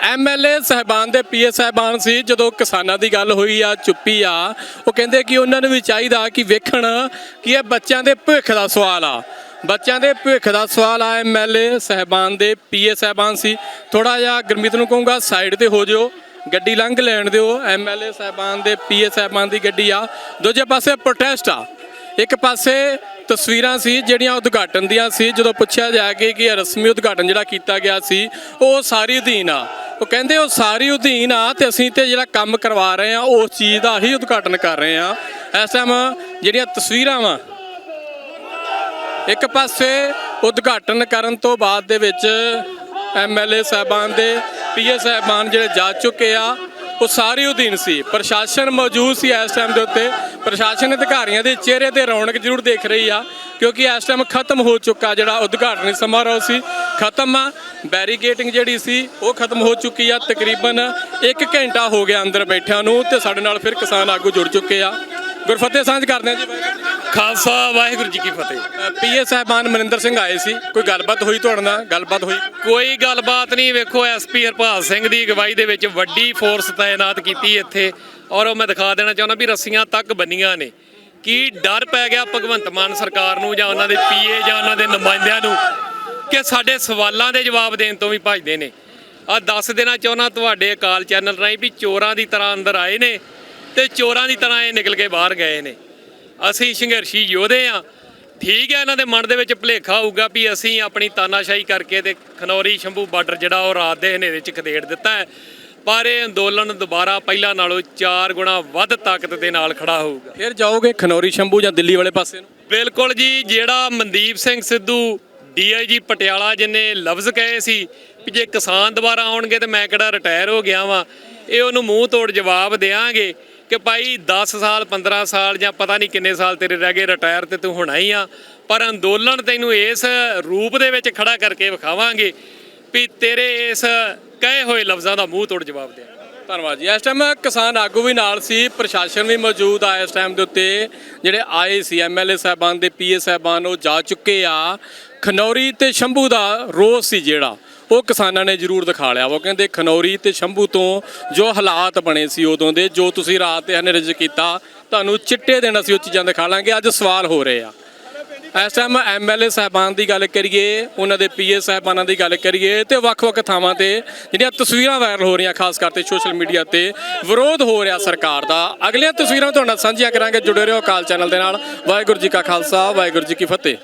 ਐਮਐਲਏ ਸਾਹਿਬਾਨ ਦੇ ਪੀਏ ਸਾਹਿਬਾਨ ਸੀ, ਜਦੋਂ ਕਿਸਾਨਾਂ ਦੀ ਗੱਲ ਹੋਈ ਆ, ਚੁੱਪੀ ਆ, ਉਹ ਕਹਿੰਦੇ ਕਿ ਉਹਨਾਂ ਨੂੰ ਵੀ ਚਾਹੀਦਾ ਕਿ ਵੇਖਣ ਕਿ ਇਹ ਬੱਚਿਆਂ ਦੇ ਭਵਿੱਖ ਦਾ ਸਵਾਲ ਆ। ਬੱਚਿਆਂ ਦੇ ਭਵਿੱਖ ਦਾ ਸਵਾਲ ਆ ਐਮਐਲਏ ਸਾਹਿਬਾਨ ਦੇ ਪੀਏ ਸਾਹਿਬਾਨ ਸੀ। ਥੋੜਾ ਜਿਹਾ ਗੁਰਮੀਤ ਨੂੰ ਕਹੂੰਗਾ, ਸਾਈਡ ਤੇ ਹੋ ਜਿਓ, ਗੱਡੀ ਲੰਘ ਲੈਣ ਦਿਓ ਐਮਐਲਏ ਸਾਹਿਬਾਨ ਦੇ ਪੀਏ ਸਾਹਿਬਾਨ ਦੀ ਗੱਡੀ ਆ। ਦੂਜੇ ਪਾਸੇ ਪ੍ਰੋਟੈਸਟ ਆ। ਇੱਕ ਪਾਸੇ ਤਸਵੀਰਾਂ ਸੀ ਜਿਹੜੀਆਂ ਉਦਘਾਟਨ ਦੀਆਂ ਸੀ, ਜਦੋਂ ਪੁੱਛਿਆ ਜਾ ਕੇ ਕਿ ਇਹ ਰਸਮੀ ਉਦਘਾਟਨ ਜਿਹੜਾ ਕੀਤਾ ਗਿਆ ਸੀ, ਉਹ ਸਾਰੀ ਅਧੀਨ ਆ। ਉਹ ਕਹਿੰਦੇ ਉਹ ਸਾਰੀ ਅਧੀਨ ਆ ਤੇ ਅਸੀਂ ਤੇ ਜਿਹੜਾ ਕੰਮ ਕਰਵਾ ਰਹੇ ਆ ਉਸ ਚੀਜ਼ ਦਾ ਹੀ ਉਦਘਾਟਨ ਕਰ ਰਹੇ ਆ ਇਸ ਟਾਈਮ ਜਿਹੜੀਆਂ ਤਸਵੀਰਾਂ ਵਾ, ਇੱਕ ਪਾਸੇ ਉਦਘਾਟਨ ਕਰਨ ਤੋਂ ਬਾਅਦ ਦੇ ਵਿੱਚ ਐਮਐਲਏ ਸਾਹਿਬਾਨ ਦੇ ਪੀਏ ਸਾਹਿਬਾਨ ਜਿਹੜੇ ਜਾ ਚੁੱਕੇ ਆ ਉਹ ਸਾਰੇ ਅਧੀਨ ਸੀ। ਪ੍ਰਸ਼ਾਸਨ ਮੌਜੂਦ ਸੀ ਇਸ ਟਾਈਮ ਦੇ ਉੱਤੇ। ਪ੍ਰਸ਼ਾਸਨ ਅਧਿਕਾਰੀਆਂ ਦੇ ਚਿਹਰੇ ਤੇ ਰੌਣਕ ਜ਼ਰੂਰ ਦੇਖ ਰਹੀ ਆ, ਕਿਉਂਕਿ ਇਸ ਟਾਈਮ ਖਤਮ ਹੋ ਚੁੱਕਾ ਜਿਹੜਾ ਉਦਘਾਟਨੀ ਸਮਾਰੋਹ ਸੀ। ਖਤਮ ਆ। ਬੈਰੀਕੇਟਿੰਗ ਜਿਹੜੀ ਸੀ, ਉਹ ਖਤਮ ਹੋ ਚੁੱਕੀ ਆ। ਤਕਰੀਬਨ 1 ਘੰਟਾ ਹੋ ਗਿਆ ਅੰਦਰ ਬੈਠਿਆਂ ਨੂੰ ਤੇ ਸਾਡੇ ਨਾਲ ਫਿਰ ਕਿਸਾਨ ਆਗੂ ਜੁੜ ਚੁੱਕੇ ਆ। ਗੁਰਫਤਿਹ ਸਾਂਝ ਕਰਦੇ ਆ ਜੀ ਖਾਲਸਾ ਵਾਹਿਗੁਰੂ ਜੀ ਕੀ ਫਤਿਹ। ਪੀਏ ਸਾਹਿਬਾਨ ਮਨਿੰਦਰ ਸਿੰਘ ਆਏ ਸੀ। ਕੋਈ ਗੱਲਬਾਤ ਹੋਈ ਤੁਹਾਡੇ ਨਾਲ? ਗੱਲਬਾਤ ਹੋਈ? ਕੋਈ ਗੱਲਬਾਤ ਨਹੀਂ ਵੇਖੋ ਐਸਪੀ ਹਰਪਾਲ ਸਿੰਘ ਦੀ ਅਗਵਾਈ ਦੇ ਵਿੱਚ ਵੱਡੀ ਫੋਰਸ ਤਾਇਨਾਤ ਕੀਤੀ ਇੱਥੇ। ਔਰ ਉਹ ਮੈਂ ਦਿਖਾ ਦੇਣਾ ਚਾਹੁੰਦਾ ਵੀ ਰੱਸੀਆਂ ਤੱਕ ਬੰਨੀਆਂ ਨੇ। ਕੀ ਡਰ ਪੈ ਗਿਆ ਭਗਵੰਤ ਮਾਨ ਸਰਕਾਰ ਨੂੰ ਜਾਂ ਉਹਨਾਂ ਦੇ ਪੀਏ ਜਾਂ ਉਹਨਾਂ ਦੇ ਨੁਮਾਇੰਦਿਆਂ ਨੂੰ ਕਿ ਸਾਡੇ ਸਵਾਲਾਂ ਦੇ ਜਵਾਬ ਦੇਣ ਤੋਂ ਵੀ ਭੱਜਦੇ ਨੇ? ਆ ਦੱਸ ਦੇਣਾ ਚਾਹੁੰਦਾ ਤੁਹਾਡੇ ਅਕਾਲ ਚੈਨਲ ਰਾਹੀਂ ਵੀ ਚੋਰਾਂ ਦੀ ਤਰ੍ਹਾਂ ਅੰਦਰ ਆਏ ਨੇ। ਤੇ ਚੋਰਾਂ ਦੀ ਤਰ੍ਹਾਂ ਇਹ ਨਿਕਲ ਕੇ ਬਾਹਰ ਗਏ ਨੇ। ਅਸੀਂ ਸੰਘਰਸ਼ੀ ਯੋਧੇ ਆ ਠੀਕ ਹੈ ਇਹਨਾਂ ਦੇ ਮਨ ਦੇ ਵਿੱਚ ਭੁਲੇਖਾ ਹੋਊਗਾ ਵੀ ਅਸੀਂ ਆਪਣੀ ਤਾਨਾਸ਼ਾਹੀ ਕਰਕੇ ਤੇ ਖਨੌਰੀ ਸ਼ੰਭੂ ਬਾਰਡਰ ਜਿਹੜਾ ਉਹ ਰਾਤ ਦੇ ਹਨੇਰੇ 'ਚ ਖਦੇੜ ਦਿੱਤਾ ਹੈ। ਪਰ ਇਹ ਅੰਦੋਲਨ ਦੁਬਾਰਾ ਪਹਿਲਾਂ ਨਾਲੋਂ 4 ਗੁਣਾ ਵੱਧ ਤਾਕਤ ਦੇ ਨਾਲ ਖੜਾ ਹੋਊਗਾ। ਫਿਰ ਜਾਓਗੇ ਖਨੌਰੀ ਸ਼ੰਭੂ ਜਾਂ ਦਿੱਲੀ ਵਾਲੇ ਪਾਸੇ ਨੂੰ? ਬਿਲਕੁਲ ਜੀ ਜਿਹੜਾ ਮਨਦੀਪ ਸਿੰਘ ਸਿੱਧੂ ਡੀਆਈਜੀ ਪਟਿਆਲਾ ਜਿਨੇ ਲਫ਼ਜ਼ ਕਹੇ ਸੀ ਵੀ ਜੇ ਕਿਸਾਨ ਦੁਬਾਰਾ ਆਉਣਗੇ ਤੇ ਮੈਂ ਕਿਹੜਾ ਰਿਟਾਇਰ ਹੋ ਗਿਆ ਵਾਂ ਇਹ ਉਹਨੂੰ ਮੂੰਹ ਤੋੜ ਜਵਾਬ ਦੇਾਂਗੇ ਕਿ ਭਾਈ 10 ਸਾਲ 15 ਸਾਲ ਜਾਂ ਪਤਾ ਨਹੀਂ ਕਿੰਨੇ ਸਾਲ ਤੇਰੇ ਰਹਿ ਗਏ ਰਿਟਾਇਰ ਤੇ ਤੂੰ ਹੋਣਾ ਹੀ ਆ। ਪਰ ਅੰਦੋਲਨ ਤੈਨੂੰ ਇਸ ਰੂਪ ਦੇ ਵਿੱਚ ਖੜਾ ਕਰਕੇ ਵਿਖਾਵਾਂਗੇ ਵੀ ਤੇਰੇ ਇਸ ਕਹੇ ਹੋਏ ਲਫ਼ਜ਼ਾਂ ਦਾ ਮੂੰਹ ਤੋੜ ਜਵਾਬ ਦੇ। ਧੰਨਵਾਦ ਜੀ। ਇਸ ਟਾਈਮ ਕਿਸਾਨ ਆਗੂ ਵੀ ਨਾਲ ਸੀ, ਪ੍ਰਸ਼ਾਸਨ ਵੀ ਮੌਜੂਦ ਆ ਇਸ ਟਾਈਮ ਦੇ ਉੱਤੇ। ਜਿਹੜੇ ਆਏ ਸੀ ਐਮਐਲਏ ਸਾਹਿਬਾਨ ਦੇ ਪੀਏ ਸਾਹਿਬਾਨ, ਉਹ ਜਾ ਚੁੱਕੇ ਆ। ਖਨੌਰੀ ਤੇ ਸ਼ੰਭੂ ਦਾ ਰੋਸ ਸੀ ਜਿਹੜਾ। ਉਹ ਕਿਸਾਨਾਂ ਨੇ ਜ਼ਰੂਰ ਦਿਖਾ ਲਿਆ ਉਹ ਕਹਿੰਦੇ ਖਨੌਰੀ ਤੇ ਸ਼ੰਭੂ ਤੋਂ ਜੋ ਹਾਲਾਤ ਬਣੇ ਸੀ ਉਦੋਂ ਦੇ, ਜੋ ਤੁਸੀਂ ਰਾਤ ਤੇ ਹਨੇਰੇ 'ਚ ਕੀਤਾ, ਤੁਹਾਨੂੰ ਚਿੱਟੇ ਦਿਨ ਅਸੀਂ ਉਹ ਚੀਜ਼ਾਂ ਦਿਖਾ ਲਾਂਗੇ। ਅੱਜ ਸਵਾਲ ਹੋ ਰਹੇ ਆ। ਇਸ ਟਾਈਮ ਐਮਐਲਏ ਸਾਹਿਬਾਨ ਦੀ ਗੱਲ ਕਰੀਏ, ਉਹਨਾਂ ਦੇ ਪੀਏ ਸਾਹਿਬਾਨਾਂ ਦੀ ਗੱਲ ਕਰੀਏ ਤੇ ਵੱਖ-ਵੱਖ ਥਾਵਾਂ ਤੇ ਜਿਹੜੀਆਂ ਤਸਵੀਰਾਂ ਵਾਇਰਲ ਹੋ ਰਹੀਆਂ, ਖਾਸ ਕਰਕੇ ਸੋਸ਼ਲ ਮੀਡੀਆ ਤੇ ਵਿਰੋਧ ਹੋ ਰਿਹਾ ਸਰਕਾਰ ਦਾ। ਅਗਲੀਆਂ ਤਸਵੀਰਾਂ ਤੁਹਾਡੇ ਨਾਲ ਸਾਂਝੀਆਂ ਕਰਾਂਗੇ। ਜੁੜੇ ਰਹੋ ਕਾਲ ਚੈਨਲ ਦੇ ਨਾਲ। ਵਾਹਿਗੁਰੂ ਜੀ ਕਾ ਖਾਲਸਾ, ਵਾਹਿਗੁਰੂ ਜੀ ਕੀ ਫਤਿਹ।